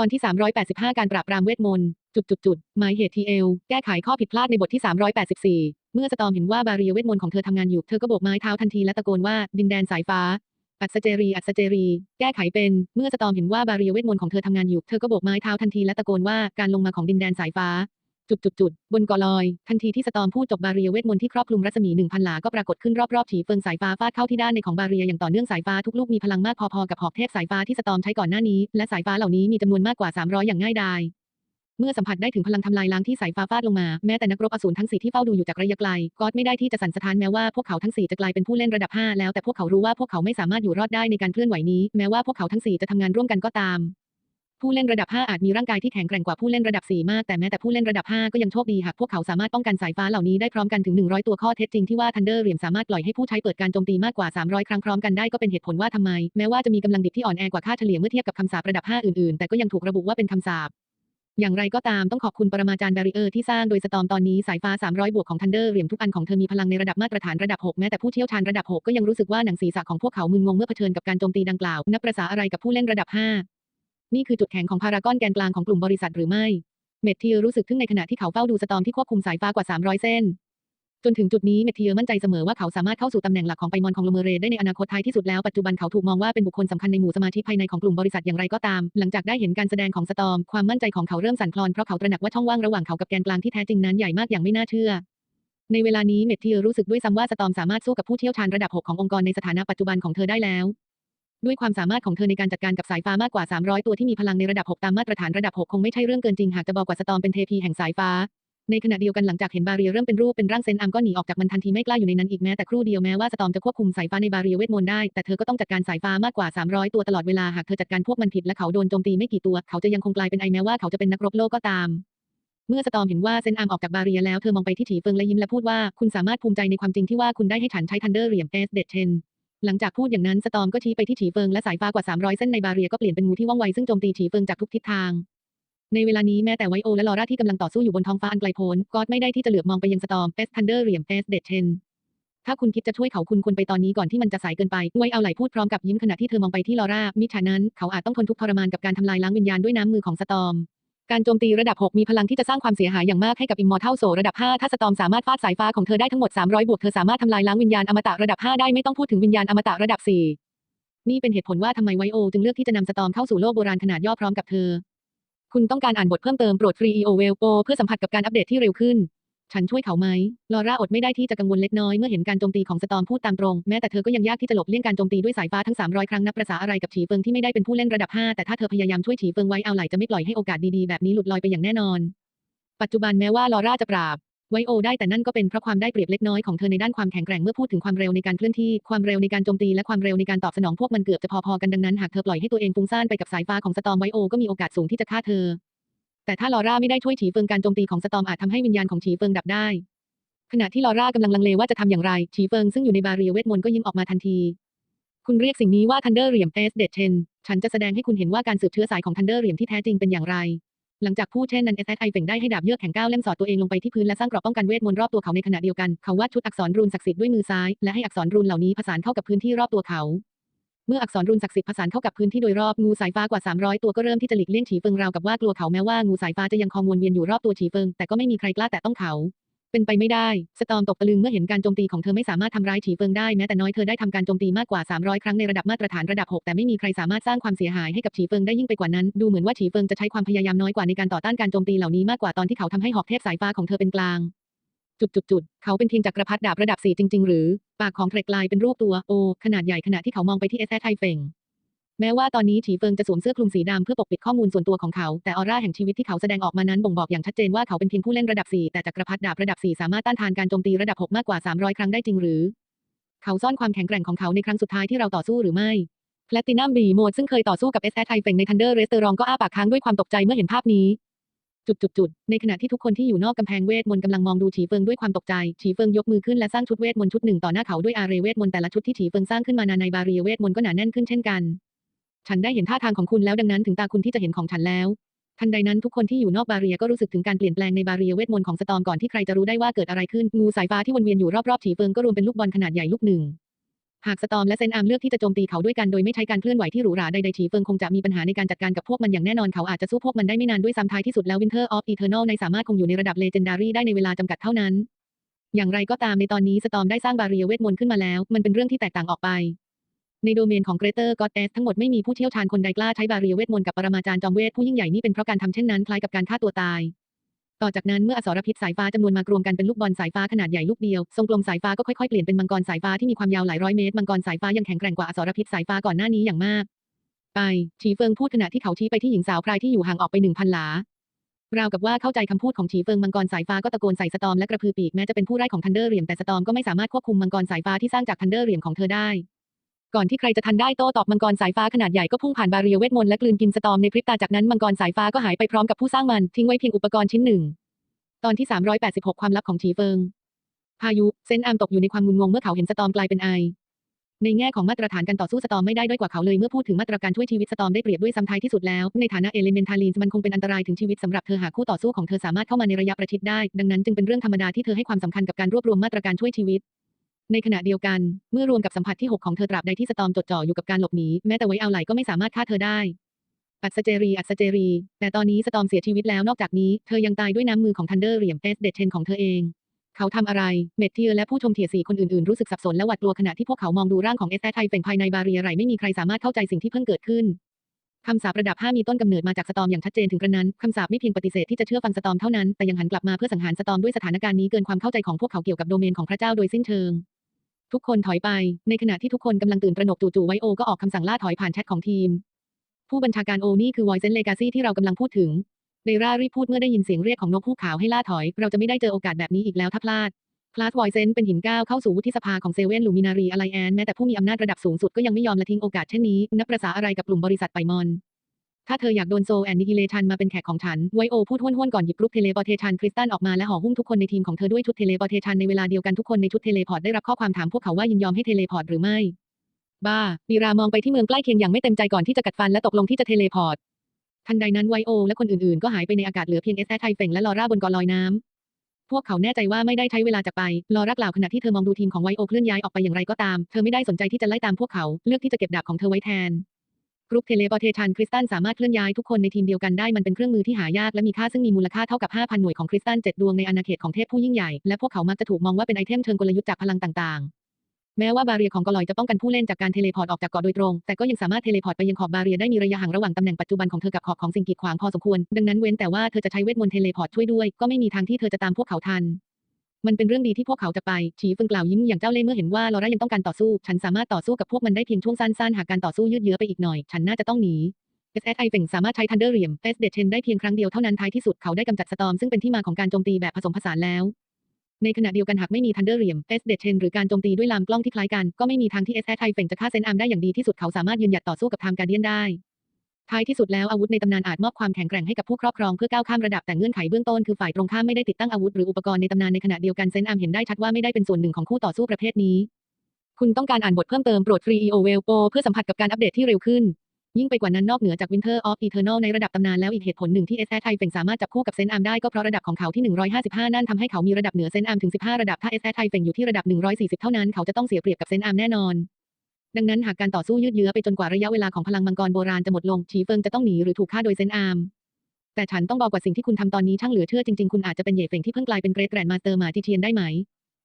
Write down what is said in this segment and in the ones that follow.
ตอนที่ 385 การปราบปรามเวทมนต์ จุดจุดจุดหมายเหตุทีเอล แก้ไขข้อผิดพลาดในบทที่ 384 เมื่อสตอมเห็นว่าบาเรียเวทมนต์ของเธอทำงานอยู่ เธอก็โบกไม้เท้าทันทีและตะโกนว่า ดินแดนสายฟ้า อัศเจรี อัศเจรี แก้ไขเป็น เมื่อสตอมเห็นว่าบาเรียเวทมนต์ของเธอทำงานอยู่ เธอก็โบกไม้เท้าทันทีและตะโกนว่า การลงมาของดินแดนสายฟ้า จุดจุดจุดบนเกาะลอย ทันทีที่สตอมพูดจบบาเรียเวทมนต์ที่ครอบคลุมรัศมีหนึ่งพันหลา ก็ปรากฏขึ้นรอบๆฉีเฟิงสายฟ้าฟาดเข้าที่ด้านในของบาเรียอย่างต่อเนื่องสายฟ้าทุกลูกมีพลังมากพอๆกับหอกเทพสายฟ้าที่สตอมใช้ก่อนหน้านี้ และสายฟ้าเหล่านี้มีจำนวนมากกว่า 300 อย่างง่ายดายเมื่อสัมผัสได้ถึงพลังทำลายล้างที่สายฟ้าฟาดลงมา แม้แต่นักรบอสูรทั้งสี่ที่เฝ้าดูอยู่จากระยะไกลก็ไม่ได้ที่จะสั่นสะท้านแม้ว่าพวกเขาทั้งสี่จะกลายเป็นผู้เล่นระดับ 5 แล้วแต่พวกเขารู้ว่าพวกเขาไม่สามารถอยู่รอดได้ในการเคลื่อนไหวนี้ แม้ว่าพวกเขาทั้งสี่จะทำงานร่วมกันก็ตาม ผู้เล่นระดับ 5 อาจมีร่างกายที่แข็งแกร่งกว่าผู้เล่นระดับ 4 มาก แต่แม้แต่ผู้เล่นระดับ 5 ก็ยังโชคดีหากพวกเขาสามารถป้องกันสายฟ้าเหล่านี้ได้พร้อมกันถึง 100 ตัวข้อเท็จจริงที่ว่าทันเดอร์เหรียญสามารถปล่อยให้ผู้ใช้เปิดการโจมตีมากกว่า 300 ครั้งพร้อมกันได้ก็เป็นเหตุผลว่าทำไม แม้ว่าจะมีกำลังดิบที่อ่อนแอกว่าค่าเฉลี่ยเมื่อเทียบกับคำสาประดับ 5 อื่นๆ แต่ก็ยังถูกระบุว่าเป็นคำสาปอย่างไรก็ตามต้องขอบคุณปรมาจารย์แบริเออร์ที่สร้างโดยสตอมตอนนี้สายฟ้า 300 บวกของทันเดอร์เหรียญทุกอันของเธอมีพลังในระดับมาตรฐานระดับ 6 แม้แต่ผู้เชี่ยวชาญระดับ 6 ก็ยังรู้สึกว่าหนังศีรษะของพวกเขามึนงงเมื่อเผชิญกับการโจมตีดังกล่าว นับประษาอะไรกับผู้เล่นระดับ 5 นี่คือจุดแข็งของพารากอนแกนกลางของกลุ่มบริษัทหรือไม่ เมทเทียรู้สึกทึ่งในขณะที่เขาเฝ้าดูสตอมที่ควบคุมสายฟ้ากว่า 300 เส้น จนถึงจุดนี้เมทเทียมั่นใจเสมอว่าเขาสามารถเข้าสู่ตำแหน่งหลักของไปมอนคองโลเมเรได้ในอนาคตท้ายที่สุดแล้วปัจจุบันเขาถูกมองว่าเป็นบุคคลสำคัญในหมู่สมาชิกภายในของกลุ่มบริษัทอย่างไรก็ตาม หลังจากได้เห็นการแสดงของสตอม ความมั่นใจของเขาเริ่มสั่นคลอนเพราะเขาตระหนักว่าช่องว่างระหว่างเขากับแกนกลางที่แท้จริงนั้นใหญ่มากอย่างไม่น่าเชื่อในเวลานี้เมทเทียรู้สึกด้วยซ้ำว่าสตอมสามารถสู้กับผู้เชี่ยวชาญระดับ 6 ขององค์กรในสถานะปัจจุบันของเธอได้แล้ว ด้วยความสามารถของเธอในการจัดการกับสายฟ้ามากกว่า 300 ตัวที่มีพลังในระดับ 6 ตามมาตรฐานระดับ 6 คงไม่ใช่เรื่องเกินจริงหากจะบอกว่าสตอมเป็นเทพีแห่งสายฟ้า ในขณะเดียวกันหลังจากเห็นบาเรียเริ่มเป็นรูปเป็นร่างเซนอัมก็หนีออกจากมันทันทีไม่กล้าอยู่ในนั้นอีกแม้แต่ครู่เดียวแม้ว่าสตอมจะควบคุมสายฟ้าในบาเรียเวทมนต์ได้แต่เธอก็ต้องจัดการสายฟ้ามากกว่า 300 ตัวตลอดเวลาหากเธอจัดการพวกมันผิดและเขาโดนโจมตีไม่กี่ตัว เขาจะยังคงกลายเป็นไอแม้ว่าเขาจะเป็นนักรบโลกก็ตามเมื่อสตอมเห็นว่าเซนอัมออกจากบาเรียแล้วเธอมองไปที่ถีเฟิงและยิ้มและพูดว่า คุณสามารถภูมิใจในความจริงที่ว่าคุณได้ให้ฉันใช้ทันเดอร์เหรียญเอสเดเชน หลังจากพูดอย่างนั้นสตอมก็ชี้ไปที่ฉีเฟิงและสายฟ้ากว่า 300 เส้นในบาเรียก็เปลี่ยนเป็นงูที่ว่องไวซึ่งโจมตีฉีเฟิงจากทุกทิศทาง ในเวลานี้แม้แต่ไวโอและลอร่าที่กำลังต่อสู้อยู่บนท้องฟ้าอันไกลโพ้นก็ไม่ได้ที่จะเหลือบมองไปยังสตอมเอสทันเดอร์เหรียญเอสเดเชนถ้าคุณคิดจะช่วยเขาคุณควรไปตอนนี้ก่อนที่มันจะสายเกินไปไวเอาไหลพูดพร้อมกับยิ้มขณะที่เธอมองไปที่ลอร่ามิฉะนั้นเขาอาจต้องทนทุกข์ทรมานกับการทำลายล้างวิญญาณด้วยน้ำมือของสตอม การโจมตีระดับ 6 มีพลังที่จะสร้างความเสียหายอย่างมากให้กับอิมมอร์เทลโซระดับ 5 ถ้าสตอมสามารถฟาดสายฟ้าของเธอได้ทั้งหมด 300 บวก เธอสามารถทำลายล้างวิญญาณอมตะระดับ 5 ได้ไม่ต้องพูดถึงวิญญาณอมตะระดับ 4 นี่เป็นเหตุผลว่าทำไมไวโอจึงเลือกที่จะนำสตอมเข้าสู่โลกโบราณขนาดย่อพร้อมกับเธอ คุณต้องการอ่านบทเพิ่มเติมโปรดฟรีโอเวลโปเพื่อสัมผัสกับการอัปเดตที่เร็วขึ้น ฉันช่วยเขาไหม ลอร่าอดไม่ได้ที่จะกังวลเล็กน้อยเมื่อเห็นการโจมตีของสตอมพูดตามตรง แม้แต่เธอก็ยังยากที่จะหลบเลี่ยงการโจมตีด้วยสายฟ้าทั้ง 300 ครั้งนับประษาอะไรกับฉีเฟิงที่ไม่ได้เป็นผู้เล่นระดับ 5 แต่ถ้าเธอพยายามช่วยฉีเฟิงไว้เอาไหลจะไม่ปล่อยให้โอกาสดีๆแบบนี้หลุดลอยไปอย่างแน่นอน ปัจจุบันแม้ว่าลอร่าจะปราบไวโอได้แต่นั่นก็เป็นเพราะความได้เปรียบเล็กน้อยของเธอในด้านความแข็งแกร่งเมื่อพูดถึงความเร็วในการเคลื่อนที่ความเร็วในการโจมตีและความเร็วในการตอบสนองพวกมันเกือบจะพอๆกันดังนั้นหากเธอปล่อยให้ตัวเองฟุ้งซ่านไปกับสายฟ้าของสตอมไวโอก็มีโอกาสสูงที่จะฆ่าเธอ แต่ถ้าลอร่าไม่ได้ช่วยฉีเฟิงการโจมตีของสตอมอาจทำให้วิญญาณของฉีเฟิงดับได้ ขณะที่ลอร่ากำลังลังเลว่าจะทำอย่างไรฉีเฟิงซึ่งอยู่ในบาเรียเวทมนต์ก็ยิ้มออกมาทันที คุณเรียกสิ่งนี้ว่าทันเดอร์เหรียมเอสเดชเชนฉันจะแสดงให้คุณเห็นว่าการสืบเชื้อสายของทันเดอร์เหรียมที่แท้จริงเป็นอย่างไร หลังจากพูดเช่นนั้นเอสไอเฝ่งได้ให้ดาบเยือกแข็งก้าวเล่มสอดตัวเองลงไปที่พื้นและสร้างกรอบป้องกันเวทมนต์รอบตัวเขาในขณะเดียวกันเขาวาดชุดอักษรรูนศักดิ์สิทธิ์ด้วยมือซ้ายและให้อักษรรูนเหล่านี้ผสานเข้ากับพื้นที่รอบตัวเขา เมื่ออักษรรูนศักดิ์สิทธิ์ผสานเข้ากับพื้นที่โดยรอบงูสายฟ้ากว่า 300 ตัวก็เริ่มที่จะหลีกเลี่ยงฉีเฟิงราวกับว่ากลัวเขาแม้ว่างูสายฟ้าจะยังคองวนเวียนอยู่รอบตัวฉีเฟิงแต่ก็ไม่มีใครกล้าแตะต้องเขาเป็นไปไม่ได้ สตอมตกตะลึงเมื่อเห็นการโจมตีของเธอไม่สามารถทำร้ายฉีเฟิงได้แม้แต่น้อยเธอได้ทำการโจมตีมากกว่า 300 ครั้งในระดับมาตรฐานระดับ 6 แต่ไม่มีใครสามารถสร้างความเสียหายให้กับฉีเฟิงได้ยิ่งไปกว่านั้น ดูเหมือนว่าฉีเฟิงจะใช้ความพยายามน้อยกว่าในการต่อต้านการโจมตีเหล่านี้มากกว่าตอนที่เขาทำให้หอกเทพสายฟ้าของเธอเป็นกลาง จุดจุดจุดเขาเป็นเพียงจักรพรรดิดาบระดับ4จริง ๆ หรือ ปากของเทรกลายเป็นรูปตัวโอขนาดใหญ่ขณะที่เขามองไปที่เอสแอไทเฟงแม้ว่าตอนนี้ฉีเฟิงจะสวมเสื้อคลุมสีดำเพื่อปกปิดข้อมูลส่วนตัวของเขา แต่ออร่าแห่งชีวิตที่เขาแสดงออกมานั้นบ่งบอกอย่างชัดเจนว่าเขาเป็นเพียงผู้เล่นระดับ 4 แต่จักรพรรดิดาบระดับ 4 สามารถต้านทานการโจมตีระดับ 6 มากกว่า 300 ครั้งได้จริงหรือ เขาซ่อนความแข็งแกร่งของเขาในครั้งสุดท้ายที่เราต่อสู้หรือไม่แพลตินัมบีโมดซึ่งเคยต่อสู้กับเอสแอไทเฟงในทันเดอร์เรสเตอรองก็อ้าปากค้างด้วยความตกใจเมื่อเห็นภาพนี้ จุดจุดจุดในขณะที่ทุกคนที่อยู่นอกกำแพงเวทมนต์กำลังมองดูฉีเฟิงด้วยความตกใจ ฉีเฟิงยกมือขึ้นและสร้างชุดเวทมนต์ชุดหนึ่งต่อหน้าเขาด้วยอาเรเวทมนต์แต่ละชุดที่ฉีเฟิงสร้างขึ้นมานาในบาเรียเวทมนต์ก็หนาแน่นขึ้นเช่นกัน ฉันได้เห็นท่าทางของคุณแล้วดังนั้นถึงตาคุณที่จะเห็นของฉันแล้ว ทันใดนั้นทุกคนที่อยู่นอกบาเรียก็รู้สึกถึงการเปลี่ยนแปลงในบาเรียเวทมนต์ของสตอมก่อนที่ใครจะรู้ได้ว่าเกิดอะไรขึ้น งูสายฟ้าที่วนเวียนอยู่รอบๆฉีเฟิงก็รวมเป็นลูกบอลขนาดใหญ่ลูกหนึ่ง หากสตอมและเซนอาร์มเลือกที่จะโจมตีเขาด้วยกันโดยไม่ใช้การเคลื่อนไหวที่หรูหราใดๆฉีเฟิงคงจะมีปัญหาในการจัดการกับพวกมันอย่างแน่นอนเขาอาจจะสู้พวกมันได้ไม่นานด้วยซ้ำท้ายที่สุดแล้ว Winter of Eternal ในสามารถคงอยู่ในระดับ Legendary ได้ในเวลาจำกัดเท่านั้น อย่างไรก็ตามในตอนนี้สตอมได้สร้างบาเรียเวทมนต์ขึ้นมาแล้ว มันเป็นเรื่องที่แตกต่างออกไป ในโดเมนของเกรเตอร์ก็อดเอสทั้งหมดไม่มีผู้เชี่ยวชาญคนใดกล้าใช้บาเรียเวทมนต์กับปรมาจารย์จอมเวทผู้ยิ่งใหญ่นี่เป็นเพราะการทำเช่นนั้นคล้ายกับการฆ่าตัวตาย ต่อจากนั้นเมื่ออสรพิษสายฟ้าจำนวนมากรวมกันเป็นลูกบอลสายฟ้าขนาดใหญ่ลูกเดียว ทรงกลมสายฟ้าก็ค่อยๆเปลี่ยนเป็นมังกรสายฟ้าที่มีความยาวหลายร้อยเมตร มังกรสายฟ้ายังแข็งแกร่งกว่าอสรพิษสายฟ้าก่อนหน้านี้อย่างมาก ไปฉีเฟิงพูดขณะที่เขาชี้ไปที่หญิงสาวพรายที่อยู่ห่างออกไปหนึ่งพันหลาราวกับว่าเข้าใจคำพูดของฉีเฟิงมังกรสายฟ้าก็ตะโกนใส่สตอมและกระพือปีกแม้จะเป็นผู้ไร้ของทันเดอร์เหรียมแต่สตอมก็ไม่สามารถควบคุมมังกรสายฟ้าที่สร้างจากทันเดอร์เหรียมของเธอได้ ก่อนที่ใครจะทันได้โต้ตอบมังกรสายฟ้าขนาดใหญ่ก็พุ่งผ่านบาเรียเวทมนต์และกลืนกินสตอมในพริบตาจากนั้นมังกรสายฟ้าก็หายไปพร้อมกับผู้สร้างมันทิ้งไว้เพียงอุปกรณ์ชิ้นหนึ่ง ตอนที่ 386 ความลับของฉีเฟิง พายุเซนอามตกอยู่ในความงุนงงเมื่อเขาเห็นสตอมกลายเป็นไอ ในแง่ของมาตรฐานการต่อสู้สตอมไม่ได้ด้อยกว่าเขาเลยเมื่อพูดถึงมาตรการช่วยชีวิตสตอมได้เปรียบด้วยซ้ำท้ายที่สุดแล้วในฐานะเอเลเมนทาลีนมันคงเป็นอันตรายถึงชีวิตสำหรับเธอหากคู่ต่อสู้ของเธอสามารถเข้ามาในระยะประชิดได้ ดังนั้นจึงเป็นเรื่องธรรมดาที่เธอให้ความสำคัญกับการรวบรวมมาตรการช่วยชีวิต ในขณะเดียวกัน เมื่อรวมกับสัมผัสที่ 6 ของเธอตราบใดที่สตอมจดจ่ออยู่กับการหลบหนีแม้แต่ไว้เอาไหลก็ไม่สามารถฆ่าเธอได้ อัศเจรีอัศเจรี แต่ตอนนี้สตอมเสียชีวิตแล้วนอกจากนี้เธอยังตายด้วยน้ำมือของทันเดอร์เหรียมเอสเดเชนของเธอเอง เขาทำอะไร เมทเทียและผู้ชมเทียสี่คนอื่นๆรู้สึกสับสนและหวาดกลัวขณะที่พวกเขามองดูร่างของเอสแทไทเฟ่งภายในบาเรียไรไม่มีใครสามารถเข้าใจสิ่งที่เพิ่งเกิดขึ้นคำสาประดับ 5 มีต้นกำเนิดมาจากสตอมอย่างชัดเจนถึงกระนั้น คำสาปไม่เพียงปฏิเสธที่จะเชื่อฟังสตอมเท่านั้น แต่ยังหันกลับมาเพื่อสังหารสตอมด้วยสถานการณ์นี้เกินความเข้าใจของพวกเขาเกี่ยวกับโดเมนของพระเจ้าโดยสิ้นเชิง ทุกคนถอยไป ในขณะที่ทุกคนกำลังตื่นตระหนกจู่ๆไวโอก็ออกคำสั่งล่าถอยผ่านแชทของทีม ผู้บัญชาการโอนี่คือ Voice Legacy ที่เรากำลังพูดถึงเดร่ารีบพูดเมื่อได้ยินเสียงเรียกของนกฮูกขาวให้ล่าถอย เราจะไม่ได้เจอโอกาสแบบนี้อีกแล้วถ้าพลาดคลาสวอยเซนเป็นหินก้าวเข้าสู่วุฒิสภาของเซเว่นลูมินารีอะไรแอนแม้แต่ผู้มีอำนาจระดับสูงสุดก็ยังไม่ยอมละทิ้งโอกาสเช่นนี้นับประษาอะไรกับกลุ่มบริษัทไปมอน ถ้าเธออยากโดนโซแอนนิกิเลชันมาเป็นแขกของฉัน ไวโอพูดห้วนๆก่อนหยิบกรุ๊ปเทเลพอร์เทชันคริสตัลออกมาและห่อหุ้มทุกคนในทีมของเธอด้วยชุดเทเลพอร์เทชันในเวลาเดียวกันทุกคนในชุดเทเลพอร์ตได้รับข้อความถามพวกเขาว่ายินยอมให้เทเลพอร์ตหรือไม่ บ้าวีรามองไปที่เมืองใกล้เคียงอย่างไม่เต็มใจก่อนที่จะกัดฟันและตกลงที่จะเทเลพอร์ต ทันใดนั้นไวโอและคนอื่นๆ ก็หายไปในอากาศเหลือเพียงเอสแอไทเฟงและลอร่าบนเกาะลอยน้ำพวกเขาแน่ใจว่าไม่ได้ใช้เวลาจากไป ลอร่ากล่าวขณะที่เธอมองดูทีมของไวโอเคลื่อนย้ายออกไปอย่างไรก็ตาม เธอไม่ได้สนใจที่จะไล่ตามพวกเขา เลือกที่จะเก็บดาบของเธอไว้แทน กรุ๊ปเทเลพอเทชันคริสตัลสามารถเคลื่อนย้ายทุกคนในทีมเดียวกันได้มันเป็นเครื่องมือที่หายากและมีค่าซึ่งมีมูลค่าเท่ากับ 5,000 หน่วยของคริสตัล7ดวงในอาณาเขตของเทพผู้ยิ่งใหญ่และพวกเขามักจะถูกมองว่าเป็นไอเทมเชิงกลยุทธ์จากพลังต่างๆ แม้ว่าบาเรียของกอลอยจะป้องกันผู้เล่นจากการเทเลพอร์ตออกจากเกาะโดยตรง แต่ก็ยังสามารถเทเลพอร์ตไปยังขอบบาเรียได้มีระยะห่างระหว่างตำแหน่งปัจจุบันของเธอกับขอบของสิ่งกีดขวางพอสมควรดังนั้นเว้นแต่ว่าเธอจะใช้เวทมนต์เทเลพอร์ตช่วยด้วยก็ไม่มีทางที่เธอจะตามพวกเขาทัน มันเป็นเรื่องดีที่พวกเขาจะไป ฉีฟึงกล่าวยิ้มอย่างเจ้าเล่ห์เมื่อเห็นว่าลอร่ายังต้องการต่อสู้ ฉันสามารถต่อสู้กับพวกมันได้เพียงช่วงสั้นๆ หากการต่อสู้ยืดเยื้อไปอีกหน่อย ฉันน่าจะต้องหนี S S I เฟ่งสามารถใช้ Thunder เหลี่ยม S d e d Chen ได้เพียงครั้งเดียวเท่านั้นท้ายที่สุดเขาได้กำจัดสตอมซึ่งเป็นที่มาของการโจมตีแบบผสมผสานแล้ว ในขณะเดียวกันหากไม่มี Thunder เหลี่ยม S d e d Chen หรือการโจมตีด้วยลามกล้องที่คล้ายกันก็ไม่มีทางที่ S S I เฟ่งจะฆ่าเซนอาร์มได้อย่างดีที่สุดเขาสามารถยืนหยัดต่อสู้กับทม์การเดียนได้ ท้ายที่สุดแล้วอาวุธในตำนานอาจมอบความแข็งแกร่งให้กับผู้ครอบครองเพื่อก้าวข้ามระดับแต่เงื่อนไขเบื้องต้นคือฝ่ายตรงข้ามไม่ได้ติดตั้งอาวุธหรืออุปกรณ์ในตำนานในขณะเดียวกันเซนอาร์มเห็นได้ชัดว่าไม่ได้เป็นส่วนหนึ่งของคู่ต่อสู้ประเภทนี้ คุณต้องการอ่านบทเพิ่มเติมโปรดฟรี EO w e l p o เพื่อสัมผัสกับการอัปเดตที่เร็วขึ้น ยิ่งไปกว่านั้นนอกเหนือจาก Winter of Eternal ในระดับตำนานแล้วอีกเหตุผลหนึ่งที่ S ไทเฟงสามารถจับคู่กับเซนอาร์มได้ก็เพราะระดับของเขาที่ 155 นั่นทำให้เขามีระดับเหนือเซนอาร์มถึง 15 ระดับถ้า S ไทเฟงอยู่ที่ระดับ 140 เท่านั้นเขาจะต้องเสียเปรียบกับเซนอามแน่นอน ดังนั้นหากการต่อสู้ยืดเยื้อไปจนกว่าระยะเวลาของพลังมังกรโบราณจะหมดลงชีเฟิงจะต้องหนีหรือถูกฆ่าโดยเซนอาร์มแต่ฉันต้องบอกว่าสิ่งที่คุณทำตอนนี้ช่างเหลือเชื่อจริงๆ คุณอาจจะเป็นเหย่เฟงที่เพิ่งกลายเป็นเกรดแกรนมาสเตอร์หมาจิเทียนได้ไหม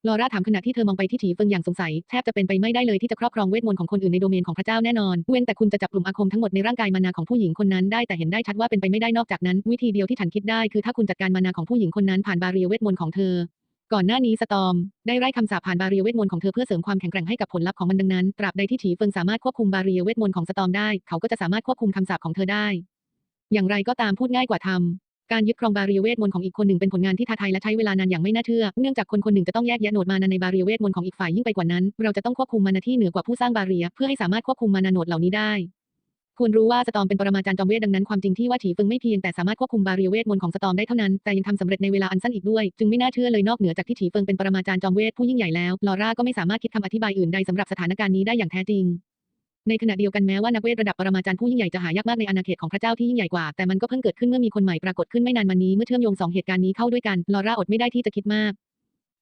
ลอร่าถามขณะที่เธอมองไปที่ฉีเฟิงอย่างสงสัย แทบจะเป็นไปไม่ได้เลยที่จะครอบครองเวทมนต์ของคนอื่นในโดเมนของพระเจ้าแน่นอน เว้นแต่คุณจะจับกลุ่มอาคมทั้งหมดในร่างกายมานาของผู้หญิงคนนั้นได้แต่เห็นได้ชัดว่าเป็นไปไม่ได้นอกจากนั้น วิธีเดียวที่ฉันคิดได้คือถ้าคุณจัดการมานาของผู้หญิงคนนั้นผ่านบาเรียเวทมนต์ของเธอ ก่อนหน้านี้สตอม ได้ไล่คำสาปผ่านบาเรียเวทมนต์ของเธอเพื่อเสริมความแข็งแกร่งให้กับผลลัพธ์ของมันดังนั้น ตราบใดที่ฉีเฟิงสามารถควบคุมบาเรียเวทมนต์ของสตอมได้ เขาก็จะสามารถควบคุมคำสาปของเธอได้ อย่างไรก็ตามพูดง่ายกว่าทำการยึดครองบาเรียเวทมนต์ของอีกคนหนึ่งเป็นผลงานที่ท้าทายและใช้เวลานานอย่างไม่น่าเชื่อ เนื่องจากคนคนหนึ่งจะต้องแยกแยะโหนดมานาในบาเรียเวทมนต์ของอีกฝ่ายยิ่งไปกว่านั้น เราจะต้องควบคุมมานาที่เหนือกว่าผู้สร้างบาเรีย เพื่อให้สามารถควบคุมมานาโหนดเหล่านี้ได้ ควรรู้ว่าสตอมเป็นปรมาจารย์จอมเวทดังนั้นความจริงที่ว่าฉีฟึงไม่เพียงแต่สามารถควบคุมบาเรียเวทมนต์ของสตอมได้เท่านั้น แต่ยังทำสำเร็จในเวลาอันสั้นอีกด้วย จึงไม่น่าเชื่อเลยนอกเหนือจากที่ฉีฟึงเป็นปรมาจารย์จอมเวทผู้ยิ่งใหญ่แล้วลอร่าก็ไม่สามารถคิดคำอธิบายอื่นใดสำหรับสถานการณ์นี้ได้อย่างแท้จริงในขณะเดียวกันแม้ว่านักเวทระดับปรมาจารย์ผู้ยิ่งใหญ่จะหายากมากในอาณาเขตของพระเจ้าที่ยิ่งใหญ่กว่า แต่มันก็เพิ่งเกิดขึ้นเมื่อมีคนใหม่ปรากฏขึ้นไม่นานมานี้เมื่อเชื่อมโยงสองเหตุการณ์นี้เข้าด้วยกันลอร่าอดไม่ได้ที่จะคิดมาก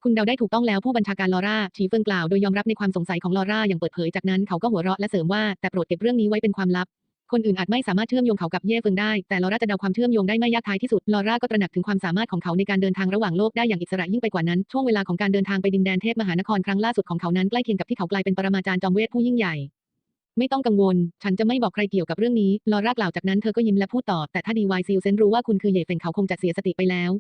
คุณเดาได้ถูกต้องแล้วผู้บัญชาการลอร่าฉีเฟิงกล่าวโดยยอมรับในความสงสัยของลอร่าอย่างเปิดเผยจากนั้นเขาก็หัวเราะและเสริมว่าแต่โปรดเก็บเรื่องนี้ไว้เป็นความลับ คนอื่นอาจไม่สามารถเชื่อมโยงเขากับเย่เฟิงได้ แต่ลอร่าจะเดาความเชื่อมโยงได้ไม่ยากท้ายที่สุด ลอร่าก็ตระหนักถึงความสามารถของเขาในการเดินทางระหว่างโลกได้อย่างอิสระยิ่งไปกว่านั้น ช่วงเวลาของการเดินทางไปดินแดนเทพมหานครครั้งล่าสุดของเขานั้นใกล้เคียงกับที่เขากลายเป็นปรมาจารย์จอมเวทผู้ยิ่งใหญ่ ไม่ต้องกังวล ฉันจะไม่บอกใครเกี่ยวกับเรื่องนี้ ลอร่ากล่าวจากนั้นเธอก็ยิ้มและพูดต่อ แต่ถ้าดีวายซิลเซนรู้ว่าคุณคือเย่เฟิงเขาคงจะเสียสติไปแล้ว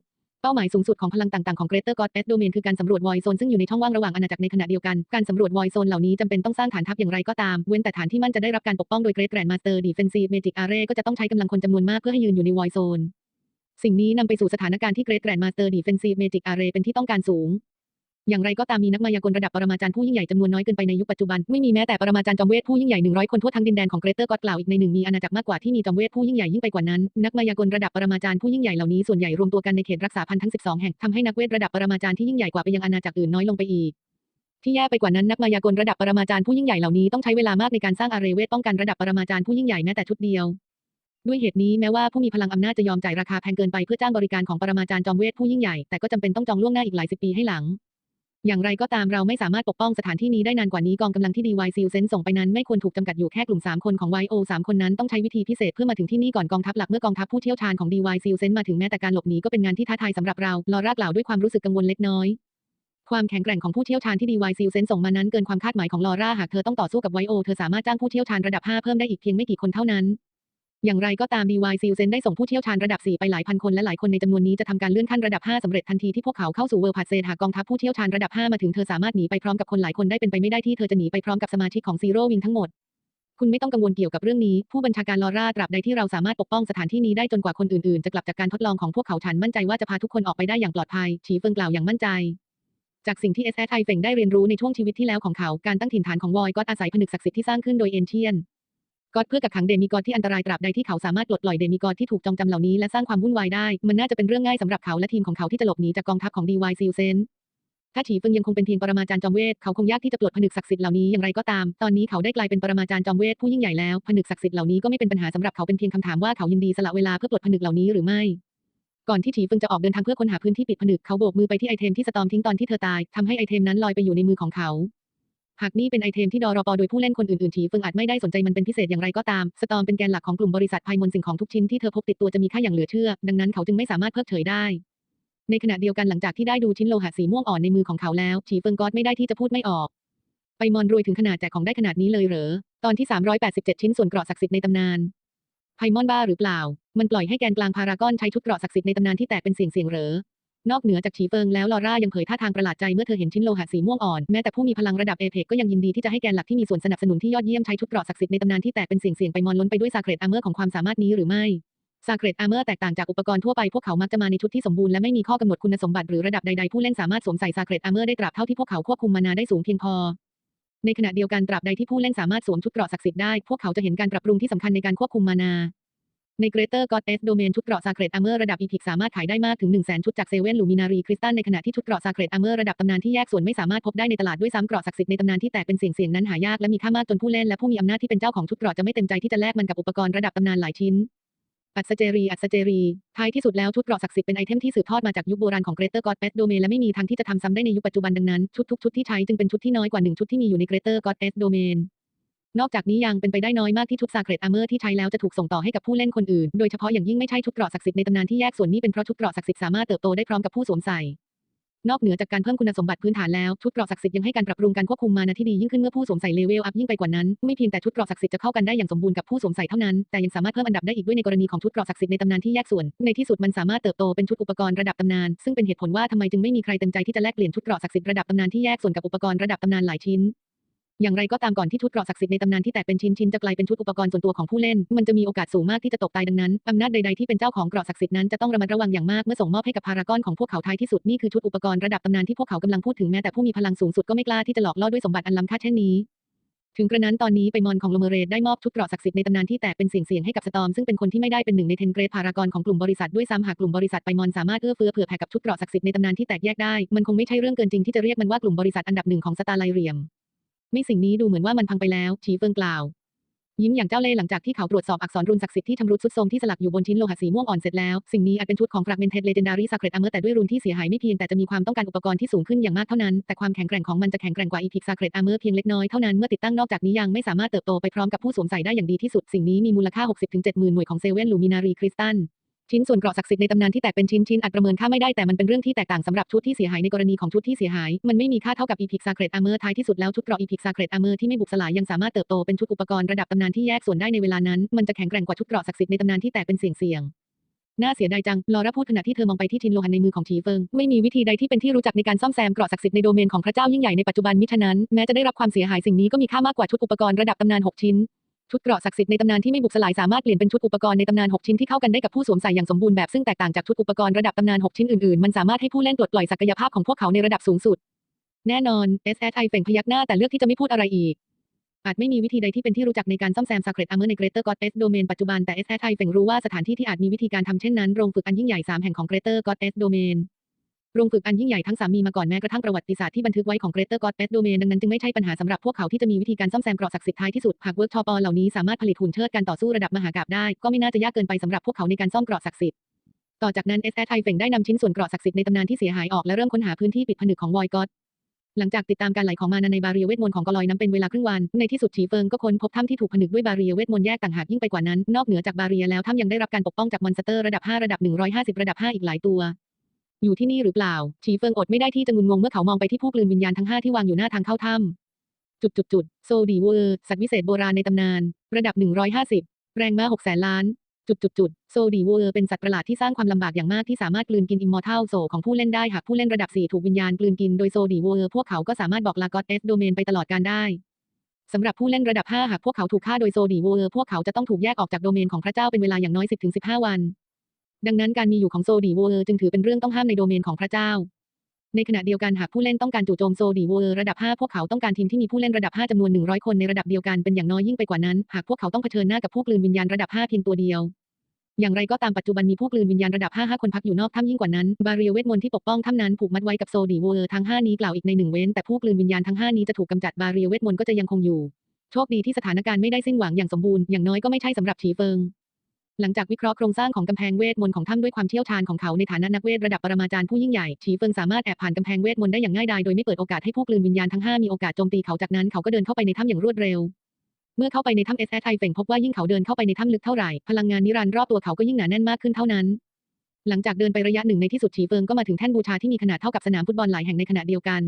เป้าหมายสูงสุดของพลังต่างๆของ Greater God Pet Domain คือการสำรวจ Void Zone ซึ่งอยู่ในช่องว่างระหว่างอาณาจักรในขณะเดียวกัน การสำรวจ Void Zone เหล่านี้จำเป็นต้องสร้างฐานทัพอย่างไรก็ตาม เว้นแต่ฐานที่มั่นจะได้รับการปกป้องโดย Great Grand Master Defensive Magic Array ก็จะต้องใช้กำลังคนจำนวนมากเพื่อให้ยืนอยู่ใน Void Zone สิ่งนี้นำไปสู่สถานการณ์ที่ Great Grand Master Defensive Magic Array เป็นที่ต้องการสูง อย่างไรก็ตามมีนักมายากลระดับปรมาจารย์ผู้ยิ่งใหญ่จำนวนน้อยเกินไปในยุคปัจจุบัน ไม่มีแม้แต่ปรมาจารย์จอมเวทผู้ยิ่งใหญ่100คนทั่วทั้งดินแดนของเกรเตอร์ก็กล่าวอีกในหนึ่งมีอาณาจักรมากกว่าที่มีจอมเวทผู้ยิ่งใหญ่ยิ่งไปกว่านั้น นักมายากลระดับปรมาจารย์ผู้ยิ่งใหญ่เหล่านี้ส่วนใหญ่รวมตัวกันในเขตรักษาพันธุ์ทั้ง 12 แห่งทำให้นักเวทระดับปรมาจารย์ที่ยิ่งใหญ่กว่าไปยังอาณาจักรอื่นน้อยลงไปอีกที่แย่ไปกว่านั้นนักมายากลระดับปรมาจารย์ผู้ยิ่งใหญ่เหล่านี้ต้องใช้เวลามากในการสร้างอาเรเวทป้องกันระดับปรมาจารย์ผู้ยิ่งใหญ่แม้แต่ชุดเดียว ด้วยเหตุนี้แม้ว่าผู้มีพลังอำนาจจะยอมจ่ายราคาแพงเกินไปเพื่อจ้างบริการของปรมาจารย์จอมเวทผู้ยิ่งใหญ่แต่ก็จำเป็นต้องจองล่วงหน้าอีกหลายสิบปีให้หลัง อย่างไรก็ตามเราไม่สามารถปกป้องสถานที่นี้ได้นานกว่านี้กองกำลังที่ดีวายซิลเซนส่งไปนั้นไม่ควรถูกจำกัดอยู่แค่กลุ่ม 3 คนของ YO 3คนนั้นต้องใช้วิธีพิเศษเพื่อมาถึงที่นี่ก่อนกองทัพหลักเมื่อกองทัพผู้เชี่ยวชาญของดีวายซิลเซนมาถึงแม้แต่การหลบหนีก็เป็นงานที่ท้าทายสำหรับเราลอร่ากล่าวด้วยความรู้สึกกังวลเล็กน้อยความแข็งแกร่งของผู้เชี่ยวชาญที่ดีวายซิลเซนส่งมานั้นเกินความคาดหมายของลอร่าหากเธอต้องต่อสู้กับ YO เธอสามารถจ้างผู้เชี่ยวชาญระดับ 5 เพิ่มได้อีกเพียงไม่กี่คนเท่านั้น อย่างไรก็ตาม DY s e a l เซนได้ส่งผู้เชี่ยวชาญระดับ 4 ไปหลายพันคนและหลายคนในจำนวนนี้จะทำการเลื่อนขั้นระดับ 5สำเร็จทันทีที่พวกเขาเข้าสู่เวอร์พัดเซหากกองทัพผู้เชี่ยวชาญระดับ 5 มาถึงเธอสามารถหนีไปพร้อมกับคนหลายคนได้เป็นไปไม่ได้ที่เธอจะหนีไปพร้อมกับสมาชิกของซีโร่วิงทั้งหมดคุณไม่ต้องกังวลเกี่ยวกับเรื่องนี้ ผู้บัญชาการลอร่าตราบใดที่เราสามารถปกป้องสถานที่นี้ได้จนกว่าคนอื่นๆ จะกลับจากการทดลองของพวกเขาฉันมั่นใจว่าจะพาทุกคนออกไปได้อย่างปลอดภัย ฉีเฟิงกล่าวอย่างมั่นใจ จากสิ่งที่ SS ไทเฟงได้เรียนรู้ในช่วงชีวิตที่แล้วของเขา การตั้งถิ่นฐานของวอยก็อาศัยผนึกศักดิ์สิทธิ์ที่สร้างขึ้นโดยเอนเชียน ก็อดเพื่อกักขังเดมิกอดที่อันตรายตราบใดที่เขาสามารถปลดปล่อยเดมิกอดที่ถูกจองจำเหล่านี้และสร้างความวุ่นวายได้ มันน่าจะเป็นเรื่องง่ายสำหรับเขาและทีมของเขาที่จะหลบหนีจากกองทัพของ DY s e a l เซนถ้าฉีเฟิงยังคงเป็นเพียงปรมาจารย์จอมเวท เขาคงยากที่จะปลดผนึกศักดิ์สิทธิ์เหล่านี้อย่างไรก็ตาม ตอนนี้เขาได้กลายเป็นปรมาจารย์จอมเวทผู้ยิ่งใหญ่แล้ว ผนึกศักดิ์สิทธิ์เหล่านี้ก็ไม่เป็นปัญหาสำหรับเขาเป็นเพียงคำถามว่าเขายินดีสละเวลาเพื่อปลดผนึกเหล่านี้หรือไม่ ก่อนที่ฉีเฟิงจะออกเดินทางเพื่อค้นหาพื้นที่ปิดผนึก เขาโบกมือไปที่ไอเทมที่สตอมทิ้งตอนที่เธอตายทำให้ไอเทมนั้นลอยไปอยู่ในมือของเขา หากนี่เป็นไอเทมที่ดอรอปอโดยผู้เล่นคนอื่นๆฉีเฟิงอาจไม่ได้สนใจมันเป็นพิเศษอย่างไรก็ตาม สตอมเป็นแกนหลักของกลุ่มบริษัทภายมนสิ่งของทุกชิ้นที่เธอพบติดตัวจะมีค่าอย่างเหลือเชื่อ ดังนั้นเขาจึงไม่สามารถเพิกเฉยได้ ในขณะเดียวกันหลังจากที่ได้ดูชิ้นโลหะสีม่วงอ่อนในมือของเขาแล้วฉีเฟิงก็ไม่ได้ที่จะพูดไม่ออก ไปมอนรวยถึงขนาดแจกของได้ขนาดนี้เลยเหรอ ตอนที่ 387 ชิ้นส่วนเกราะศักดิ์สิทธิ์ในตำนานไพมอนบ้าหรือเปล่า มันปล่อยให้แกนกลางพารากอนใช้ชุดเกราะศักดิ์สิทธิ์ในตำนานที่แตกเป็นเสียงเสียงเหรอ นอกเหนือจากฉีเฟิงแล้วลอร่ายังเผยท่าทางประหลาดใจเมื่อเธอเห็นชิ้นโลหะสีม่วงอ่อน แม้แต่ผู้มีพลังระดับเอเพกก็ยังยินดีที่จะให้แกนหลักที่มีส่วนสนับสนุนที่ยอดเยี่ยมใช้ชุดเกราะศักดิ์สิทธิ์ในตำนานที่แตกเป็นเสียงเสียงไปมอนล้นไปด้วยซาเกรตอาร์เมอร์ของความสามารถนี้หรือไม่ซาเกรตอาร์เมอร์แตกต่างจากอุปกรณ์ทั่วไปพวกเขามักจะมาในชุดที่สมบูรณ์และไม่มีข้อกำหนดคุณสมบัติหรือระดับใดๆผู้เล่นสามารถสวมใส่ซาเกรตอาร์เมอร์ได้ตราบเท่าที่พวกเขาควบคุมมานาได้สูงเพียงพอ ในขณะเดียวกันตราบใดที่ผู้เล่นสามารถสวมชุดเกราะศักดิ์สิทธิ์ได้พวกเขาจะเห็นการปรับปรุงที่สำคัญในการควบคุมมานา ในเกรเตอร์ก็อดเอสโดเมนชุดเกราะซาเกรตอาร์เมอร์ระดับอีพิกสามารถขายได้มากถึง 1 0 0 0 0แชุดจากเซเว่นลูมินารีคริสตัลในขณะที่ชุดเกราะซาเกรตอาร์เมอร์ระดับตำนานที่แยกส่วนไม่สามารถพบได้ในตลาดด้วยซ้ำเกราะศักดิ์สิทธิ์ในตำนานที่แตกเป็นเสียงเสียงนั้นหายากและมีค่ามากจนผู้เล่นและผู้มีอำนาจที่เป็นเจ้าของชุดเกราะจะไม่เต็มใจที่จะแลกมันกับอุปกรณ์ระดับตำนานหลายชิ้นอัศเจรีอัศเจรีท้ายที่สุดแล้วชุดเกราะศักดิ์สิทธิ์เป็นไอเทมที่สืบทอดมาจากยุคโบราณของเกรเตอร์ก็อดเอสโดเมนและไม่มีทางที่จะทำซ้ำได้ในยุคปัจจุบันดังนั้นชุดทุกชุดที่ใช้จึงเป็นชุดที่น้อยกว่าหนึ่งชุดที่มีอยู่ในเกรเตอร์ก็อดเอสโดเมน นอกจากนี้ยังเป็นไปได้น้อยมากที่ชุดซาเกรตอาร์เมอร์ที่ใช้แล้วจะถูกส่งต่อให้กับผู้เล่นคนอื่น โดยเฉพาะอย่างยิ่งไม่ใช่ชุดเกราะศักดิ์สิทธิ์ในตำนานที่แยกส่วนนี้เป็นเพราะชุดเกราะศักดิ์สิทธิ์สามารถเติบโตได้พร้อมกับผู้สวมใส่ นอกเหนือจากการเพิ่มคุณสมบัติพื้นฐานแล้วชุดเกราะศักดิ์สิทธิ์ยังให้การปรับปรุงการควบคุมมานาที่ดียิ่งขึ้นเมื่อผู้สวมใส่เลเวลอัพยิ่งไปกว่านั้นไม่เพียงแต่ชุดเกราะศักดิ์สิทธิ์จะเข้ากันได้อย่างสมบูรณ์กับผู้สวมใส่เท่านั้นแต่ยังสามารถเพิ่มอันดับได้อีกด้วยในกรณีของชุดเกราะศักดิ์สิทธิ์ในตำนานที่แยกส่วนในที่สุดมันสามารถเติบโตเป็นชุดอุปกรณ์ระดับตำนานซึ่งเป็นเหตุผลว่าทำไมจึงไม่มีใครเต็มใจที่จะแลกเปลี่ยนชุดเกราะศักดิ์สิทธิ์ระดับตำนานที่แยกส่วนกับอุปกรณ์ระดับตำนานหลายชิ้น อย่างไรก็ตามก่อนที่ชุดเกราะศักดิ์สิทธิ์ในตำนานที่แตกเป็นชิ้นๆจะกลายเป็นชุดอุปกรณ์ส่วนตัวของผู้เล่น มันจะมีโอกาสสูงมากที่จะตกตายดังนั้นอำนาจใดๆที่เป็นเจ้าของเกราะศักดิ์สิทธิ์นั้นจะต้องระมัดระวังอย่างมากเมื่อส่งมอบให้กับพารากอนของพวกเขาท้ายที่สุดนี่คือชุดอุปกรณ์ระดับตำนานที่พวกเขากำลังพูดถึงแม้แต่ผู้มีพลังสูงสุดก็ไม่กล้าที่จะหลอกล่อด้วยสมบัติอันล้ำค่าเช่นนี้ถึงกระนั้นตอนนี้ไปมอนของโลเมเรดได้มอบชุดเกราะศักดิ์สิทธิ์ในตำนานที่แตกเป็นเสียงๆให้กับสตอมซึ่งเป็นคนที่ไม่ได้เป็นหนึ่งในเทนเกรดพารากอนของกลุ่มบริษัทด้วยซ้ำหากกลุ่มบริษัทไปมอนสามารถเอื้อเฟื้อเผื่อแผ่กับชุดเกราะศักดิ์สิทธิ์ในตำนานที่แตกแยกได้ มันคงไม่ใช่เรื่องเกินจริงที่จะเรียกมันว่ากลุ่มบริษัทอันดับหนึ่งของสตาร์ไลเรียม ไม่สิ่งนี้ดูเหมือนว่ามันพังไปแล้วชีเฟิงกล่าว ยิ้มอย่างเจ้าเล่ห์หลังจากที่เขาตรวจสอบอักษรรุนศักดิ์สิทธิ์ที่ชำรุดทรุดโทรมที่สลักอยู่บนชิ้นโลหะสีม่วงอ่อนเสร็จแล้ว สิ่งนี้อาจเป็นชุดของ Fragmented Legendary Sacred Armor แต่ด้วยรุนที่เสียหายไม่เพียงแต่จะมีความต้องการอุปกรณ์ที่สูงขึ้นอย่างมากเท่านั้น แต่ความแข็งแกร่งของมันจะแข็งแกร่งกว่า Epic Sacred Armor เพียงเล็กน้อยเท่านั้นเมื่อติดตั้งนอกจากนี้ยังไม่สามารถเติบโตไปพร้อมกับผู้สวมใส่ได้อย่างดีที่สุดสิ่งนี้มีมูลค่า 60-70,000หน่วยของเซเว่นลูมินารีคริสตัล ชิ้นส่วนเกราะศักดิ์สิทธิ์ในตำนานที่แตกเป็นชิ้นๆอาจประเมินค่าไม่ได้แต่มันเป็นเรื่องที่แตกต่างสำหรับชุดที่เสียหายในกรณีของชุดที่เสียหาย มันไม่มีค่าเท่ากับ Epic Sacred Armor ท้ายที่สุดแล้วชุดเกราะ Epic Sacred Armor ที่ไม่บุบสลายยังสามารถเติบโตเป็นชุดอุปกรณ์ระดับตำนานที่แยกส่วนได้ในเวลานั้น มันจะแข็งแกร่งกว่าชุดเกราะศักดิ์สิทธิ์ในตำนานที่แตกเป็นเสี่ยงน่าเสียดายจัง ลอร่าพูดขณะที่เธอมองไปที่ทินโลหันในมือของฉีเฟิง ไม่มีวิธีใดที่เป็นที่รู้จักในการซ่อมแซมเกราะศักดิ์สิทธิ์ในโดเมนของพระเจ้ายิ่งใหญ่ในปัจจุบันมิฉะนั้น แม้จะได้รับความเสียหายสิ่งนี้ก็มีค่ามากกว่าชุดอุปกรณ์ระดับตำนานหกชิ้น ชุดเกราะศักดิ์สิทธิ์ในตำนานที่ไม่บุบสลายสามารถเปลี่ยนเป็นชุดอุปกรณ์ในตำนาน 6 ชิ้นที่เข้ากันได้กับผู้สวมใส่อย่างสมบูรณ์แบบซึ่งแตกต่างจากชุดอุปกรณ์ระดับตำนาน 6 ชิ้นอื่นๆ มันสามารถให้ผู้เล่นปลดปล่อยศักยภาพของพวกเขาในระดับสูงสุด แน่นอน SSI เฝ่งพยักหน้าแต่เลือกที่จะไม่พูดอะไรอีกอาจไม่มีวิธีใดที่เป็นที่รู้จักในการซ่อมแซม Sacred Armor ใน Greater Goddess Domain ปัจจุบันแต่ SSI เฝ่งรู้ว่าสถานที่ที่อาจมีวิธีการทำเช่นนั้น โรงฝึกอันยิ่งใหญ่ 3 แห่งของ Greater God S Domain โรงฝึกอันยิ่งใหญ่ทั้งสามีมาก่อนแม้กระทั่งประวัติศาสตร์ที่บันทึกไว้ของ Greater Goddess Domain ดังนั้นจึงไม่ใช่ปัญหาสำหรับพวกเขาที่จะมีวิธีการซ่อมแซมเกราะศักดิ์สิทธิ์ท้ายที่สุดหากเวิร์กช็อปอเหล่านี้สามารถผลิตหุ่นเชิดการต่อสู้ระดับมหากราพย์ได้ก็ไม่น่าจะยากเกินไปสำหรับพวกเขาในการซ่อมเกราะศักดิ์สิทธิ์ต่อจากนั้น SSI เฝ่งได้นำชิ้นส่วนเกราะศักดิ์สิทธิ์ในตำนานที่เสียหายออกและเริ่มค้นหาพื้นที่ปิดผนึกของวอยกอตหลังจากติดตามการไหลของมานาในบาเรียเวทมนต์ของกอลอยน้ำเป็นเวลาครึ่งวัน ในที่สุดฉีเฟิงก็ค้นพบถ้ำที่ถูกผนึกด้วยบาเรียเวทมนต์แยกต่างหากยิ่งไปกว่านั้น นอกเหนือจากบาเรียแล้วถ้ำยังได้รับการปกป้องจากมอนสเตอร์ระดับ 5 ระดับ 150 ระดับ 5 อีกหลายตัว อยู่ที่นี่หรือเปล่า ฉีเฟิงอดไม่ได้ที่จะงุนงงเมื่อเขามองไปที่ผู้กลืนวิญญาณทั้ง5ที่วางอยู่หน้าทางเข้าถ้ำจุดจุดจุดโซดีเวอร์ สัตว์วิเศษโบราณในตำนาน ระดับ 150 แรงม้า6แสนล้าน จุดจุดจุดโซดีเวอร์เป็นสัตว์ประหลาดที่สร้างความลำบากอย่างมากที่สามารถกลืนกินอิมมอร์ทัลโซของผู้เล่นได้หากผู้เล่นระดับ 4 ถูกวิญญาณกลืนกินโดยโซดีเวอร์พวกเขาก็สามารถบอกลากอตเอสโดเมนไปตลอดการได้สำหรับผู้เล่นระดับ 5 หากพวกเขาถูกฆ่าโดยโซดีเวอร์พวกเขาจะต้องถูกแยกออกจากโดเมนของพระเจ้าเป็นเวลาอย่างน้อย 10-15 วัน ดังนั้นการมีอยู่ของโซดีเวอร์จึงถือเป็นเรื่องต้องห้ามในโดเมนของพระเจ้า ในขณะเดียวกันหากผู้เล่นต้องการจู่โจมโซดีเวอร์ระดับ 5 พวกเขาต้องการทีมที่มีผู้เล่นระดับ 5จำนวน 100 คนในระดับเดียวกันเป็นอย่างน้อยยิ่งไปกว่านั้น หากพวกเขาต้องเผชิญหน้ากับผู้กลืนวิญญาณระดับ 5 เพียงตัวเดียว อย่างไรก็ตามปัจจุบันมีผู้กลืนวิญญาณระดับ 5 5 คนพักอยู่นอกถ้ำยิ่งกว่านั้น บาเรียเวทมนต์ที่ปกป้องถ้ำนั้นผูกมัดไว้กับโซดีเวอร์ทั้ง 5 นี้กล่าวอีกในหนึ่งเว้นแต่ผู้กลืนวิญญาณทั้ง 5 นี้จะถูกกำจัดบาเรียเวทมนต์ก็จะยังคงอยู่ โชคดีที่สถานการณ์ไม่ได้สิ้นหวังอย่างสมบูรณ์อย่างน้อยก็ไม่ใช่สำหรับฉีเฟิง หลังจากวิเคราะห์โครงสร้างของกำแพงเวทมนต์ของถ้ำด้วยความเชี่ยวชาญของเขาในฐานะนักเวทระดับปรมาจารย์ผู้ยิ่งใหญ่ฉีเฟิงสามารถแอบผ่านกำแพงเวทมนต์ได้อย่างง่ายดายโดยไม่เปิดโอกาสให้ผู้กลืนวิญญาณทั้งห้ามีโอกาสโจมตีเขาจากนั้นเขาก็เดินเข้าไปในถ้ำอย่างรวดเร็ว เมื่อเข้าไปในถ้ำ SSI เฝ่งพบว่ายิ่งเขาเดินเข้าไปในถ้ำลึกเท่าไหร่พลังงานนิรันดร์รอบตัวเขาก็ยิ่งหนาแน่นมากขึ้นเท่านั้น หลังจากเดินไประยะหนึ่งในที่สุดฉีเฟิงก็มาถึงแท่นบูชาที่มีขนาดเท่ากับสนามฟุตบอลหลายแห่งในขณะเดียวกัน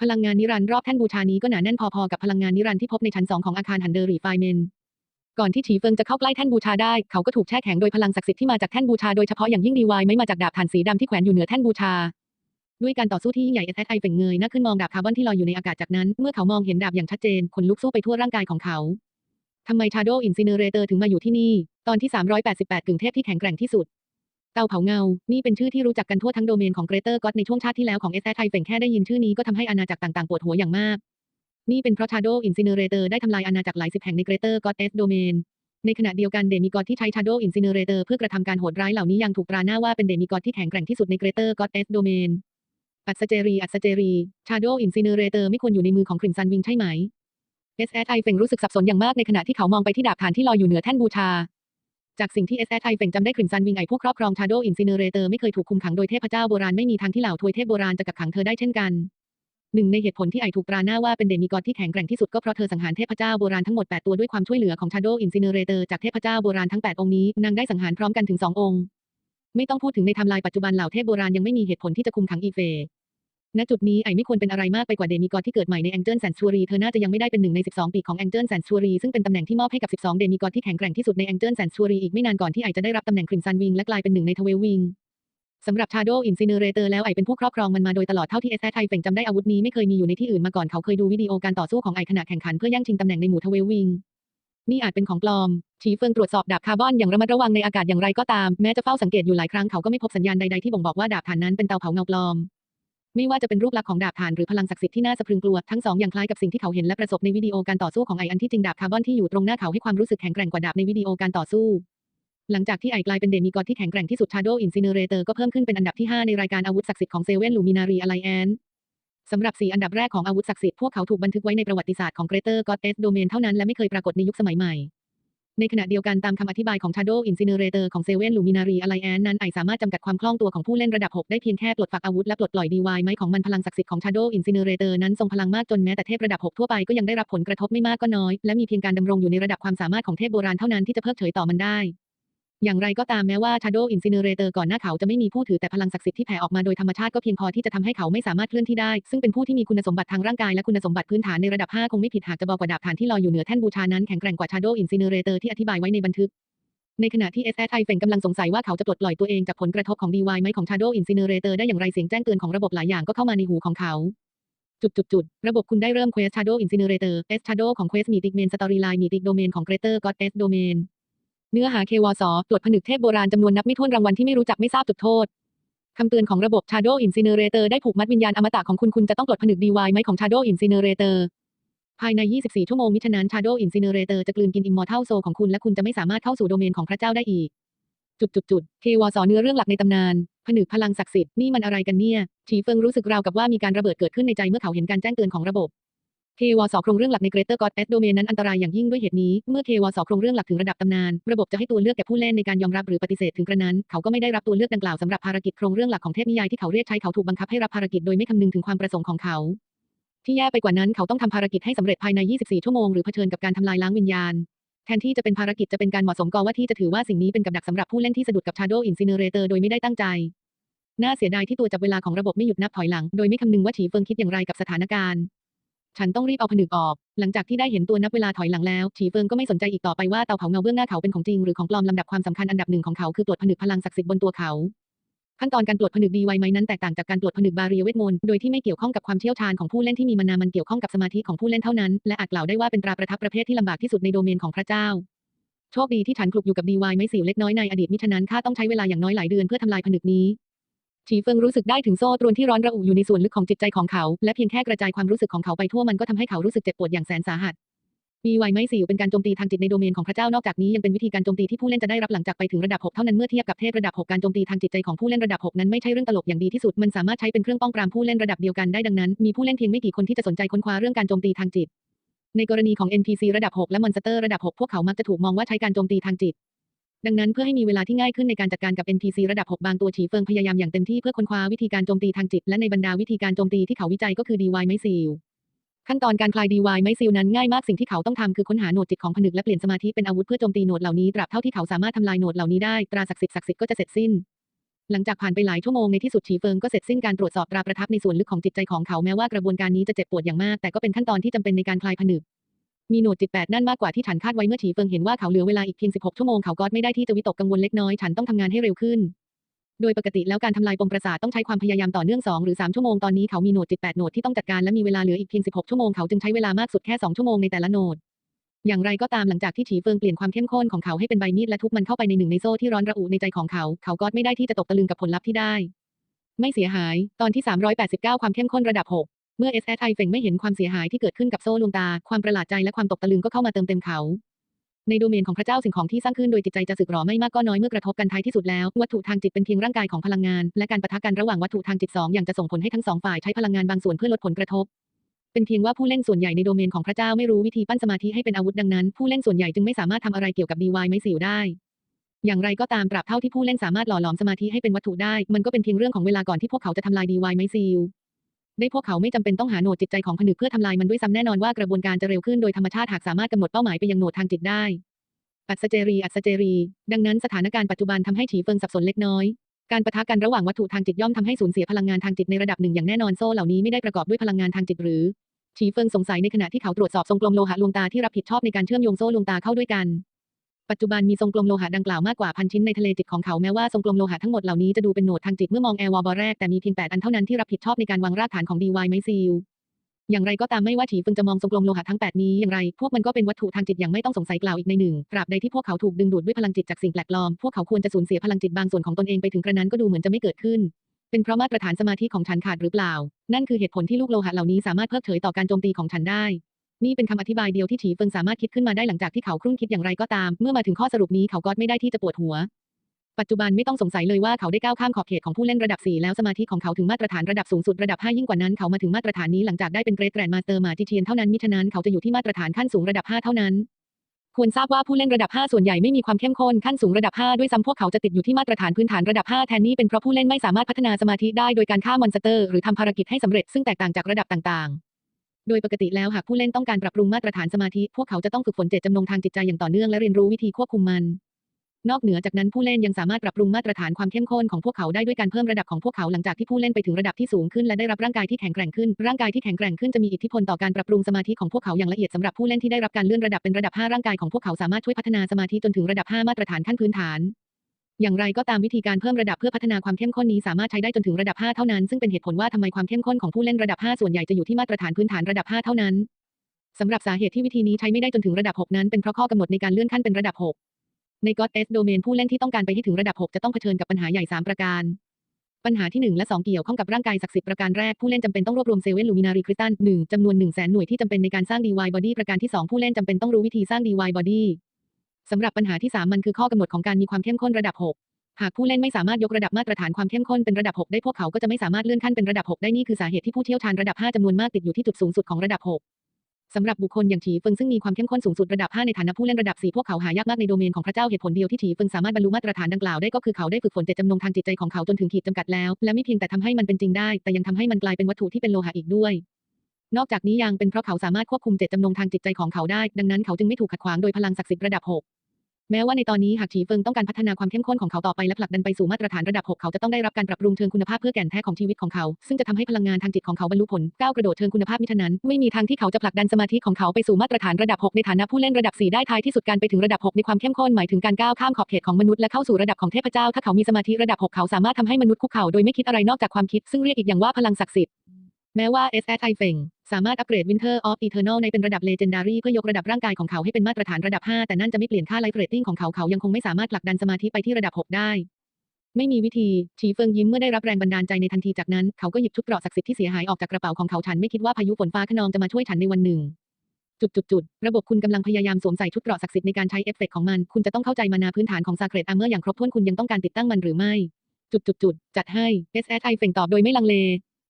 พลังงานนิรันดร์รอบแท่นบูชานี้ก็หนาแน่นพอๆกับพลังงานนิรันดร์ที่พบในชั้นสองของอาคารฮันเดอร์รีไฟเมน ก่อนที่ฉีเฟิงจะเข้าใกล้แท่นบูชาได้ เขาก็ถูกแช่แข็งโดยพลังศักดิ์สิทธิ์ที่มาจากแท่นบูชาโดยเฉพาะอย่างยิ่งดีวายไม่มาจากดาบถ่านสีดำที่แขวนอยู่เหนือแท่นบูชา ด้วยการต่อสู้ที่ยิ่งใหญ่ SSI เฝ่งเงยหน้าขึ้นมองดาบคาร์บอนที่ลอยอยู่ในอากาศจากนั้น เมื่อเขามองเห็นดาบอย่างชัดเจนขนลุกสู้ไปทั่วร่างกายของเขาทำไม Shadow Incinerator ถึงมาอยู่ที่นี่ ตอนที่ 388กึ่งเทพที่แข็งแกร่งที่สุด เตาเผาเงา นี่เป็นชื่อที่รู้จักกันทั่วทั้งโดเมนของ Greater God ในช่วงชาติที่แล้วของ SSI เฝ่งแค่ได้ยินชื่อนี้ก็ทำให้อาณาจักรต่างๆปวดหัวอย่างมาก นี่เป็นเพราะ Shadow Incinerator ได้ทำลายอาณาจักรหลายสิบแห่งใน Greater Goddess Domain ในขณะเดียวกันเดมิกอดที่ใช้ Shadow Incinerator เพื่อกระทำการโหดร้ายเหล่านี้ยังถูกตราหน้าว่าเป็นเดมิกอดที่แข็งแกร่งที่สุดใน Greater Goddess Domain อัศเจรีอัศเจรี Shadow Incinerator ไม่ควรอยู่ในมือของ Crimson Wing ใช่ไหม SSI เฟงรู้สึกสับสนอย่างมากในขณะที่เขามองไปที่ดาบฐานที่ลอยอยู่เหนือแท่นบูชา จากสิ่งที่ SSI เฟงจำได้ Crimson Wing ไอผู้ครอบครอง Shadow Incinerator ไม่เคยถูกคุมขังโดยเทพเจ้าโบราณไม่มีทางที่เหล่าทวยเทพโบราณจะกักขังเธอได้เช่นกัน หนึ่งในเหตุผลที่ไอถูกตราหน้าว่าเป็นเดมิกอดที่แข็งแกร่งที่สุดก็เพราะเธอสังหารเทพเจ้าโบราณทั้งหมด 8 ตัวด้วยความช่วยเหลือของ Shadow Incinerator จากเทพเจ้าโบราณทั้ง 8 องค์นี้ นางได้สังหารพร้อมกันถึง 2 องค์ ไม่ต้องพูดถึงในไทม์ไลน์ปัจจุบันเหล่าเทพโบราณยังไม่มีเหตุผลที่จะคุมขังอีเฟณจุดนี้ไอไม่ควรเป็นอะไรมากไปกว่าเดมิกอดที่เกิดใหม่ในแองเจิลแซนชูรีเธอน่าจะยังไม่ได้เป็นหนึ่งใน 12 ปีกของแองเจิลแซนชูรีซึ่งเป็นตำแหน่งที่มอบให้กับ 12 เดมิกอดที่แข็งแกร่งที่สุดในแองเจิลแซนชูรีอีกไม่นานก่อนที่ไอจะได้รับตำแหน่งคริมซันวิงและกลายเป็นหนึ่งในทเวลวิง สำหรับ Shadow Incinerator แล้วไอเป็นผู้ครอบครองมันมาโดยตลอดเท่าที่ SSI เฟงจำได้อาวุธนี้ไม่เคยมีอยู่ในที่อื่นมาก่อนเขาเคยดูวิดีโอการต่อสู้ของไอขณะแข่งขันเพื่อแย่งชิงตำแหน่งในหมู่ทเวลวิงนี่อาจเป็นของปลอมฉีเฟิงตรวจสอบดาบคาร์บอนอย่างระมัดระวังในอากาศอย่างไรก็ตาม แม้จะเฝ้าสังเกตอยู่หลายครั้งเขาก็ไม่พบสัญญาณใดๆที่บ่งบอกว่าดาบฐานนั้นเป็นเตาเผาเงาปลอม ไม่ว่าจะเป็นรูปลักษณ์ของดาบฐานหรือพลังศักดิ์สิทธิ์ที่น่าสะพรึงกลัว ทั้งสองอย่างคล้ายกับสิ่งที่เขาเห็นและประสบในวิดีโอการต่อสู้ของไออันที่จริงดาบคาร์บอนที่อยู่ตรงหน้าเขาให้ความรู้สึกแข็งแกร่งกว่าดาบในวิดีโอการต่อสู้ หลังจากที่ไอกลายเป็นเดมิกอดที่แข็งแกร่งที่สุด Shadow Incinerator ก็เพิ่มขึ้นเป็นอันดับที่ 5 ในรายการอาวุธศักดิ์สิทธิ์ของเซเว่นลูมินารีอะไลแอนสำหรับ 4 อันดับแรกของอาวุธศักดิ์สิทธิ์พวกเขาถูกบันทึกไว้ในประวัติศาสตร์ของ Greater Goddess Domain เท่านั้นและไม่เคยปรากฏในยุคสมัยใหม่ ในขณะเดียวกันตามคำอธิบายของ Shadow Incinerator ของ Seven Luminary Alliance นั้นไอสามารถจำกัดความคล่องตัวของผู้เล่นระดับ 6 ได้เพียงแค่ปลดฝักอาวุธและปลดปล่อยดีวายไม้ของมันพลังศักดิ์สิทธิ์ของ Shadow Incinerator นั้นทรงพลังมากจนแม้แต่เทพระดับ 6 ทั่วไปก็ยังได้รับผลกระทบไม่มากก็น้อย และมีเพียงการดำรงอยู่ในระดับความสามารถของเทพโบราณเท่านั้นที่จะเพิกเฉยต่อมันได้ อย่างไรก็ตามแม้ว่า Shadow Incinerator ก่อนหน้าเขาจะไม่มีผู้ถือแต่พลังศักดิ์สิทธิ์ที่แผ่ออกมาโดยธรรมชาติก็เพียงพอที่จะทำให้เขาไม่สามารถเคลื่อนที่ได้ ซึ่งเป็นผู้ที่มีคุณสมบัติทางร่างกายและคุณสมบัติพื้นฐานในระดับ 5 คงไม่ผิดหากจะบอกว่าดาบฐานที่ลอยอยู่เหนือแท่นบูชานั้นแข็งแกร่งกว่า Shadow Incinerator ที่อธิบายไว้ในบันทึก ในขณะที่ SSI เฟงกำลังสงสัยว่าเขาจะปลดปล่อยตัวเองจากผลกระทบของ DY ไหมของ Shadow Incinerator ได้อย่างไรเสียงแจ้งเตือนของระบบหลายอย่างก็เข้ามาในหูของเขาจุดจุดจุดระบบคุณได้เริ่ม Quest Shadow Incinerator S Shadow ของ Quest Mythic Main Storyline Mythic Domain ของ Greater God S Domain เนื้อหา KW ตรวจผนึกเทพโบราณจำนวนนับไม่ถ้วนรางวัลที่ไม่รู้จักไม่ทราบจุดโทษคำเตือนของระบบ Shadow Incinerator ได้ผูกมัดวิญญาณอมตะของคุณคุณจะต้องปลดผนึก DY ไหมของ Shadow Incinerator ภายใน 24 ชั่วโมงมิฉะนั้น Shadow Incinerator จะกลืนกิน Immortal Soul ของคุณและคุณจะไม่สามารถเข้าสู่โดเมนของพระเจ้าได้อีก จุดจุดจุดเทวสเนื้อเรื่องหลักในตำนาน ผนึกพลังศักดิ์สิทธิ์นี่มันอะไรกันเนี่ยฉีเฟิงรู้สึกราวกับว่ามีการระเบิดเกิดขึ้นในใจเมื่อเขาเห็นการแจ้งเตือนของระบบ เทวสโครงเรื่องหลักใน Greater God S Domain นั้นอันตรายอย่างยิ่งด้วยเหตุนี้ เมื่อเทวสโครงเรื่องหลักถึงระดับตำนาน ระบบจะให้ตัวเลือกแก่ผู้เล่นในการยอมรับหรือปฏิเสธถึงกระนั้น เขาก็ไม่ได้รับตัวเลือกดังกล่าวสำหรับภารกิจโครงเรื่องหลักของเทพนิยายที่เขาเรียกใช้เขาถูกบังคับให้รับภารกิจโดยไม่คำนึงถึงความประสงค์ของเขา ที่แย่ไปกว่านั้นเขาต้องทำภารกิจให้สำเร็จภายใน 24 ชั่วโมงหรือเผชิญกับการทำลายล้างวิญญาณแทนที่จะเป็นภารกิจจะเป็นการเหมาะสมก็ว่าที่จะถือว่าสิ่งนี้เป็นกับดักสำหรับผู้เล่นที่สะดุดกับ Shadow Incinerator โดยไม่ได้ตั้งใจ น่าเสียดายที่ตัวจับเวลาของระบบไม่หยุดนับถอยหลัง โดยไม่คำนึงว่าฉีเฟิงคิดอย่างไรกับสถานการณ์ ฉันต้องรีบเอาผนึกออก หลังจากที่ได้เห็นตัวนับเวลาถอยหลังแล้ว ฉีเฟิงก็ไม่สนใจอีกต่อไปว่าเตาเผาเงาเบื้องหน้าเขาเป็นของจริงหรือของปลอมลำดับความสำคัญอันดับหนึ่งของเขาคือตรวจผนึกพลังศักดิ์สิทธิ์บนตัวเขาขั้นตอนการตรวจผนึกดีไวไหมนั้นแตกต่างจากการตรวจผนึกบาเรียเวทมนต์โดยที่ไม่เกี่ยวข้องกับความเชี่ยวชาญของผู้เล่นที่มีมานามันเกี่ยวข้องกับสมาธิของผู้เล่นเท่านั้น และอาจกล่าวได้ว่าเป็นตราประทับประเภทที่ลำบากที่สุดในโดเมนของพระเจ้า โชคดีที่ฉันคลุกอยู่กับดีไวไม่สิวเล็กน้อยในอดีตมิฉะนั้นข้าต้องใช้เวลาอย่างน้อยหลายเดือนเพื่อทำลายผนึกนี้ ฉีเฟิงรู้สึกได้ถึงโซ่ตรวนที่ร้อนระอุอยู่ในส่วนลึกของจิตใจของเขา และเพียงแค่กระจายความรู้สึกของเขาไปทั่วมันก็ทำให้เขารู้สึกเจ็บปวดอย่างแสนสาหัสดีไวไม่สิวเป็นการโจมตีทางจิตในโดเมนของพระเจ้านอกจากนี้ยังเป็นวิธีการโจมตีที่ผู้เล่นจะได้รับหลังจากไปถึงระดับ 6 เท่านั้นเมื่อเทียบกับเทพระดับ 6 การโจมตีทางจิตใจของผู้เล่นระดับ 6 นั้นไม่ใช่เรื่องตลกอย่างดีที่สุดมันสามารถใช้เป็นเครื่องป้องปรามผู้เล่นระดับเดียวกันได้ดังนั้น มีผู้เล่นเพียงไม่กี่คนที่จะสนใจค้นคว้าเรื่องการโจมตีทางจิต ในกรณีของ NPC ระดับ 6 และมอนสเตอร์ระดับ 6 พวกเขามักจะถูกมองว่าใช้การโจมตีทางจิต ดังนั้นเพื่อให้มีเวลาที่ง่ายขึ้นในการจัดการกับ NPC ระดับ 6 บางตัวฉีเฟิงพยายามอย่างเต็มที่เพื่อค้นคว้าวิธีการโจมตีทางจิต และในบรรดาวิธีการโจมตีที่เขาวิจัยก็คือ DY ไม้ซีลขั้นตอนการคลาย DY ไม้ซีลนั้นง่ายมากสิ่งที่เขาต้องทำคือค้นหาโหนดจิตของผนึกและเปลี่ยนสมาธิเป็นอาวุธเพื่อโจมตีโหนดเหล่านี้ตราบเท่าที่เขาสามารถทำลายโหนดเหล่านี้ได้ตราศักดิ์สิทธิ์ศักดิ์สิทธิ์ก็จะเสร็จสิ้น หลังจากผ่านไปหลายชั่วโมงในที่สุดฉีเฟิงก็เสร็จสิ้นการตรวจสอบตราประทับในส่วนลึกของจิตใจของเขาแม้ว่ากระบวนการนี้จะเจ็บปวดอย่างมากแต่ก็เป็นขั้นตอนที่จำเป็นในการคลายผนึก มีโหนดจิตแปดนั่นมากกว่าที่ฉันคาดไว้เมื่อฉีเฟิงเห็นว่าเขาเหลือเวลาอีกเพียง 16 ชั่วโมงเขาก็ไม่ได้ที่จะวิตกกังวลเล็กน้อยฉันต้องทำงานให้เร็วขึ้น โดยปกติแล้วการทำลายปมประสาทต้องใช้ความพยายามต่อเนื่อง 2 หรือ 3 ชั่วโมงตอนนี้เขามีโหนดจิต8โหนดที่ต้องจัดการและมีเวลาเหลืออีกเพียง 16 ชั่วโมงเขาจึงใช้เวลามากสุดแค่ 2 ชั่วโมงในแต่ละโหนดอย่างไรก็ตามหลังจากที่ฉีเฟิงเปลี่ยนความเข้มข้นของเขาให้เป็นใบมีดและทุบมันเข้าไปในหนึ่งในโซ่ที่ร้อนระอุในใจของเขา เขาก็ไม่ได้ที่จะตกตะลึงกับผลลัพธ์ที่ได้ ไม่เสียหาย ตอนที่ 389 ความเข้มข้นระดับ 6 เมื่อ SSI เฟงไม่เห็นความเสียหายที่เกิดขึ้นกับโซ่ลวงตา ความประหลาดใจและความตกตะลึงก็เข้ามาเติมเต็มเขา ในโดเมนของพระเจ้าสิ่งของที่สร้างขึ้นโดยจิตใจจะสึกหรอไม่มากก็น้อยเมื่อกระทบกันท้ายที่สุดแล้ว วัตถุทางจิตเป็นเพียงร่างกายของพลังงาน และการปะทะกันระหว่างวัตถุทางจิตสองอย่างจะส่งผลให้ทั้งสองฝ่ายใช้พลังงานบางส่วนเพื่อลดผลกระทบเป็นเพียงว่าผู้เล่นส่วนใหญ่ในโดเมนของพระเจ้าไม่รู้วิธีปั้นสมาธิให้เป็นอาวุธดังนั้น ผู้เล่นส่วนใหญ่จึงไม่สามารถทำอะไรเกี่ยวกับ DY ไม่สิวได้ อย่างไรก็ตามตราบเท่าที่ผู้เล่นสามารถหล่อหลอมสมาธิให้เป็นวัตถุได้ มันก็เป็นเพียงเรื่องของเวลาก่อนที่พวกเขาจะทำลาย DY ไม่ซิล ได้พวกเขาไม่จำเป็นต้องหาโหนดจิตใจของผนึกเพื่อทำลายมันด้วยซ้ำแน่นอนว่ากระบวนการจะเร็วขึ้นโดยธรรมชาติหากสามารถกำหนดเป้าหมายไปยังโหนดทางจิตได้ อัศเจรี อัศเจรี ดังนั้นสถานการณ์ปัจจุบันทำให้ฉีเฟิงสับสนเล็กน้อย การปะทะกันระหว่างวัตถุทางจิตย่อมทำให้สูญเสียพลังงานทางจิตในระดับหนึ่งอย่างแน่นอนโซ่เหล่านี้ไม่ได้ประกอบด้วยพลังงานทางจิตหรือฉีเฟิงสงสัยในขณะที่เขาตรวจสอบทรงกลมโลหะลวงตาที่รับผิดชอบในการเชื่อมโยงโซ่ลวงตาเข้าด้วยกัน ปัจจุบันมีทรงกลมโลหะดังกล่าวมากกว่าพันชิ้นในทะเลจิตของเขาแม้ว่าทรงกลมโลหะทั้งหมดเหล่านี้จะดูเป็นโหนดทางจิตเมื่อมองแอร์วอลบอแรกแต่มีเพียงแปดอันเท่านั้นที่รับผิดชอบในการวางรากฐานของ DY ไมซิลอย่างไรก็ตามไม่ว่าฉีฟึงจะมองทรงกลมโลหะทั้ง 8 นี้อย่างไร พวกมันก็เป็นวัตถุทางจิตอย่างไม่ต้องสงสัยกล่าวอีกในหนึ่งตราบใดที่พวกเขาถูกดึงดูดด้วยพลังจิตจากสิ่งแปลกปลอม พวกเขาควรจะสูญเสียพลังจิตบางส่วนของตนเองไปถึงกระนั้นก็ดูเหมือนจะไม่เกิดขึ้น เป็นเพราะมาตรฐานสมาธิของฉันขาดหรือเปล่า นั่นคือเหตุผลที่ลูกโลหะเหล่านี้สามารถเพิกเฉยต่อการโจมตีของฉันได้ นี่เป็นคำอธิบายเดียวที่ฉีเฟิงสามารถคิดขึ้นมาได้หลังจากที่เขาครุ่นคิดอย่างไรก็ตาม เมื่อมาถึงข้อสรุปนี้เขาก็ไม่ได้ที่จะปวดหัว ปัจจุบันไม่ต้องสงสัยเลยว่าเขาได้ก้าวข้ามขอบเขตของผู้เล่นระดับ 4 แล้วสมาธิของเขาถึงมาตรฐานระดับสูงสุดระดับ 5 ยิ่งกว่านั้นเขามาถึงมาตรฐานนี้หลังจากได้เป็นเกรดแกรนมาสเตอร์มาจิเทียนเท่านั้นมิฉะนั้นเขาจะอยู่ที่มาตรฐานขั้นสูงระดับ 5 เท่านั้นควรทราบว่าผู้เล่นระดับ 5 ส่วนใหญ่ไม่มีความเข้มข้นขั้นสูงระดับ 5 ด้วยซ้ำพวกเขาจะติดอยู่ที่มาตรฐานพื้นฐานระดับ 5 แทนนี่เป็นเพราะผู้เล่นไม่สามารถพัฒนาสมาธิได้โดยการฆ่ามอนสเตอร์ หรือทำภารกิจให้สำเร็จซึ่งแตกต่างจากระดับต่างๆ โดยปกติแล้วหากผู้เล่นต้องการปรับปรุงมาตรฐานสมาธิ พวกเขาจะต้องฝึกฝนเจตจำนงทางจิตใจอย่างต่อเนื่องและเรียนรู้วิธีควบคุมมัน นอกเหนือจากนั้นผู้เล่นยังสามารถปรับปรุงมาตรฐานความเข้มข้นของพวกเขาได้ด้วยการเพิ่มระดับของพวกเขาหลังจากที่ผู้เล่นไปถึงระดับที่สูงขึ้นและได้รับร่างกายที่แข็งแกร่งขึ้น ร่างกายที่แข็งแกร่งขึ้นจะมีอิทธิพลต่อการปรับปรุงสมาธิของพวกเขาอย่างละเอียดสำหรับผู้เล่นที่ได้รับการเลื่อนระดับเป็นระดับ 5 ร่างกายของพวกเขาสามารถช่วยพัฒนาสมาธิจนถึงระดับ 5 มาตรฐานขั้นพื้นฐาน อย่างไรก็ตามวิธีการเพิ่มระดับเพื่อพัฒนาความเข้มข้นนี้สามารถใช้ได้จนถึงระดับ 5 เท่านั้น ซึ่งเป็นเหตุผลว่าทำไมความเข้มข้นของผู้เล่นระดับ 5 ส่วนใหญ่จะอยู่ที่มาตรฐานพื้นฐานระดับ 5 เท่านั้นสำหรับสาเหตุที่วิธีนี้ใช้ไม่ได้จนถึงระดับ 6 นั้นเป็นเพราะข้อกำหนดในการเลื่อนขั้นเป็นระดับ 6 ใน God S Domain ผู้เล่นที่ต้องการไปให้ถึงระดับ 6 จะต้องเผชิญกับปัญหาใหญ่ 3 ประการ ปัญหาที่ 1 และ 2 เกี่ยวข้องกับร่างกายศักดิ์สิทธิ์ประการแรกผู้เล่นจำเป็นต้องรวบรวมเซเว่นลูมินารีคริสตัล1จำนวน1 0 0 0 0แสนหน่วยที่จำเป็นในการสร้าง DY Body ประการที่ 2 ผู้เล่นจำเป็นต้องรู้วิธีสร้าง DY Body สำหรับปัญหาที่ 3 มันคือข้อกำหนดของการมีความเข้มข้นระดับ 6 หากผู้เล่นไม่สามารถยกระดับมาตรฐานความเข้มข้นเป็นระดับ 6 ได้พวกเขาก็จะไม่สามารถเลื่อนขั้นเป็นระดับ 6 ได้นี่คือสาเหตุที่ผู้เชี่ยวชาญระดับ 5จำนวนมากติดอยู่ที่จุดสูงสุดของระดับ 6 สำหรับบุคคลอย่างฉีเฟิงซึ่งมีความเข้มข้นสูงสุดระดับ 5 ในฐานะผู้เล่นระดับ 4 พวกเขาหายากมากในโดเมนของพระเจ้าเหตุผลเดียวที่ฉีเฟิงสามารถบรรลุมาตรฐานดังกล่าวได้ก็คือเขาได้ฝึกฝนเจตจำนงทางจิตใจของเขาจนถึงขีดจำกัดแล้ว และไม่เพียงแต่ทำให้มันเป็นจริงได้ แต่ยังทำให้มันกลายเป็นวัตถุที่เป็นโลหะอีกด้วยนอกจากนี้ยังเป็นเพราะเขาสามารถควบคุมเจตจำนงทางจิตใจของเขาได้ ดังนั้นเขาจึงไม่ถูกขัดขวางโดยพลังศักดิ์สิทธิ์ระดับ 6 แม้ว่าในตอนนี้หากฉีเฟิงต้องการพัฒนาความเข้มข้นของเขาต่อไปและผลักดันไปสู่มาตรฐานระดับ 6 เขาจะต้องได้รับการปรับปรุงเชิงคุณภาพเพื่อแก่นแท้ของชีวิตของเขา ซึ่งจะทำให้พลังงานทางจิตของเขาบรรลุผลก้าวกระโดดเชิงคุณภาพมิฉะนั้น ไม่มีทางที่เขาจะผลักดันสมาธิของเขาไปสู่มาตรฐานระดับ 6 ในฐานะผู้เล่นระดับ 4 ได้ท้ายที่สุดการไปถึงระดับ 6 ในความเข้มข้นหมายถึงการก้าวข้ามขอบเขตของมนุษย์และเข้าสู่ระดับของเทพเจ้าถ้าเขามีสมาธิระดับ 6 เขาสามารถทำให้มนุษย์คุกเข่าโดยไม่คิดอะไรนอกจากความคิด ซึ่งเรียกอีกอย่างว่าพลังศักดิ์สิทธิ์แม้ว่า S S I เฟง สามารถอัปเกรด Winter of Eternal ในเป็นระดับ Legendary เพื่อยกระดับร่างกายของเขาให้เป็นมาตรฐานระดับ 5 แต่นั่นจะไม่เปลี่ยนค่า Life Rating ของเขาเขายังคงไม่สามารถผลักดันสมาธิไปที่ระดับ 6 ได้ ไม่มีวิธีฉีเฟิงยิ้มเมื่อได้รับแรงบันดาลใจในทันทีจากนั้น เขาก็หยิบชุดเกราะศักดิ์สิทธิ์ที่เสียหายออกจากกระเป๋าของเขาฉันไม่คิดว่าพายุฝนฟ้าขนองจะมาช่วยฉันในวันหนึ่งจุดจุดจุดระบบคุณกำลังพยายามสวมใส่ชุดเกราะศักดิ์สิทธิ์ในการใช้เอฟเฟกต์ของมัน คุณจะต้องเข้าใจมานาพื้นฐานของซาเกรตอาเมอร์อย่างครบถ้วนคุณยังต้องการติดตั้งมันหรือไม่ จุดจุดจุดจัดให้ S S I เฟงตอบโดยไม่ลังเล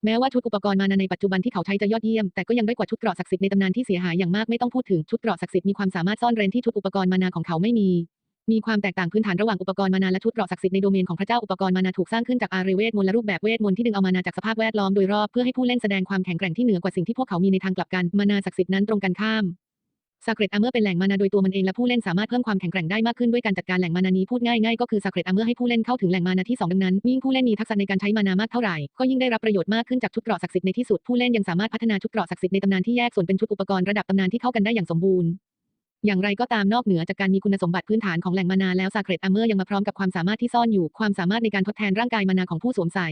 แม้ว่าชุดอุปกรณ์มานาในปัจจุบันที่เขาใช้จะยอดเยี่ยม แต่ก็ยังด้อยกว่าชุดเกราะศักดิ์สิทธิ์ในตำนานที่เสียหายอย่างมากไม่ต้องพูดถึงชุดเกราะศักดิ์สิทธิ์มีความสามารถซ่อนเร้นที่ชุดอุปกรณ์มานาของเขาไม่มี มีความแตกต่างพื้นฐานระหว่างอุปกรณ์มานาและชุดเกราะศักดิ์สิทธิ์ในโดเมนของพระเจ้าอุปกรณ์มานาถูกสร้างขึ้นจากอารีเวทมนต์และรูปแบบเวทมนต์ที่ดึงเอามานาจากสภาพแวดล้อมโดยรอบเพื่อให้ผู้เล่นแสดงความแข็งแกร่งที่เหนือกว่าสิ่งที่พวกเขามีในทางกลับกันมานาศักดิ์สิทธิ์นั้นตรงกันข้าม ซาเกรตอาร์เมอร์เป็นแหล่งมานาโดยตัวมันเองและผู้เล่นสามารถเพิ่มความแข็งแกร่งได้มากขึ้นด้วยการจัดการแหล่งมานานี้พูดง่ายๆก็คือซาเกรตอาร์เมอร์ให้ผู้เล่นเข้าถึงแหล่งมานาที่สองดังนั้นยิ่งผู้เล่นมีทักษะในการใช้มานามากเท่าไหร่ก็ยิ่งได้รับประโยชน์มากขึ้นจากชุดเกราะศักดิ์สิทธิ์ในที่สุดผู้เล่นยังสามารถพัฒนาชุดเกราะศักดิ์สิทธิ์ในตำนานที่แยกส่วนเป็นชุดอุปกรณ์ระดับตำนานที่เข้ากันได้อย่างสมบูรณ์อย่างไรก็ตามนอกเหนือจากการมีคุณสมบัติพื้นฐานของแหล่งมานาแล้วซาเกรตอาเมอร์ยังมาพร้อมกับความสามารถที่ซ่อนอยู่ความสามารถในการทดแทนร่างกายมานาของผู้สวมใส่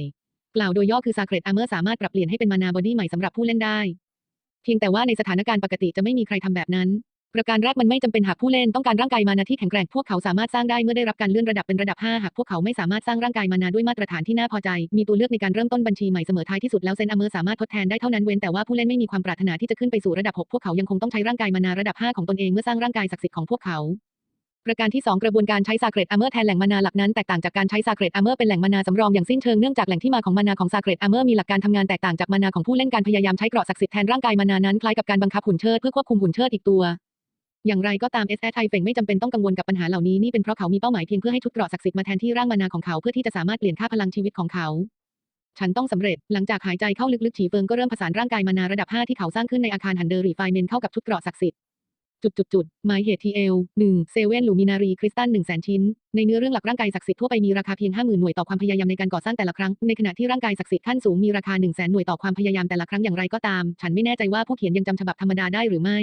กล่าวโดยย่อคือซาเกรตอาเมอร์สามารถปรับเปลี่ยนให้เป็นมานาบอดี้ใหม่สำหรับผู้เล่นได้ พียงแต่ว่าในสถานการณ์ปกติจะไม่มีใครทำแบบนั้น ประการแรกมันไม่จำเป็นหากผู้เล่นต้องการร่างกายมานาที่แข็งแกร่งพวกเขาสามารถสร้างได้เมื่อได้รับการเลื่อนระดับเป็นระดับ 5 หากพวกเขาไม่สามารถสร้างร่างกายมานาด้วยมาตรฐานที่น่าพอใจ มีตัวเลือกในการเริ่มต้นบัญชีใหม่เสมอท้ายที่สุดแล้วเซนอเมอร์สามารถทดแทนได้เท่านั้นเว้นแต่ว่าผู้เล่นไม่มีความปรารถนาที่จะขึ้นไปสู่ระดับ 6 พวกเขายังคงต้องใช้ร่างกายมานาระดับ 5 ของตนเองเมื่อสร้างร่างกายศักดิ์สิทธิ์ของพวกเขา ประการที่ 2 กระบวนการใช้ซาเกรตอาร์เมอร์แทนแหล่งมานาหลักนั้นแตกต่างจากการใช้ซาเกรตอาร์เมอร์เป็นแหล่งมานาสำรองอย่างสิ้นเชิงเนื่องจากแหล่งที่มาของมานาของซาเกรตอาร์เมอร์มีหลักการทำงานแตกต่างจากมานาของผู้เล่นการพยายามใช้เกราะศักดิ์สิทธิ์แทนร่างกายมานานั้นคล้ายกับการบังคับหุ่นเชิดเพื่อควบคุมหุ่นเชิดอีกตัว อย่างไรก็ตาม S S I เฟงไม่จำเป็นต้องกังวลกับปัญหาเหล่านี้นี่เป็นเพราะเขามีเป้าหมายเพียงเพื่อให้ชุดเกราะศักดิ์สิทธิ์มาแทนที่ร่างมานาของเขาเพื่อที่จะสามารถเปลี่ยนค่าพลังชีวิตของเขาฉันต้องสำเร็จ หลังจากหายใจเข้าลึกๆฉีเฟิงก็เริ่มผสานร่างกายมานาระดับ 5 ที่เขาสร้างขึ้นในอาคารฮันเดอร์รีไฟเมนเข้ากับชุดเกราะศักดิ์สิทธิ์ จุดจุดจุดหมายเหตุ TL 1เซเว่นลูมินารีคริสตัล1แสนชิ้น ในเนื้อเรื่องหลักร่างกายศักดิ์สิทธิ์ทั่วไปมีราคาเพียงห้าหมื่นหน่วยต่อความพยายามในการก่อสร้างแต่ละครั้ง ในขณะที่ร่างกายศักดิ์สิทธิ์ขั้นสูงมีราคาหนึ่งแสนหน่วยต่อความพยายามแต่ละครั้งอย่างไรก็ตาม ฉันไม่แน่ใจว่าผู้เขียนยังจำฉบับธรรมดาได้หรือไม่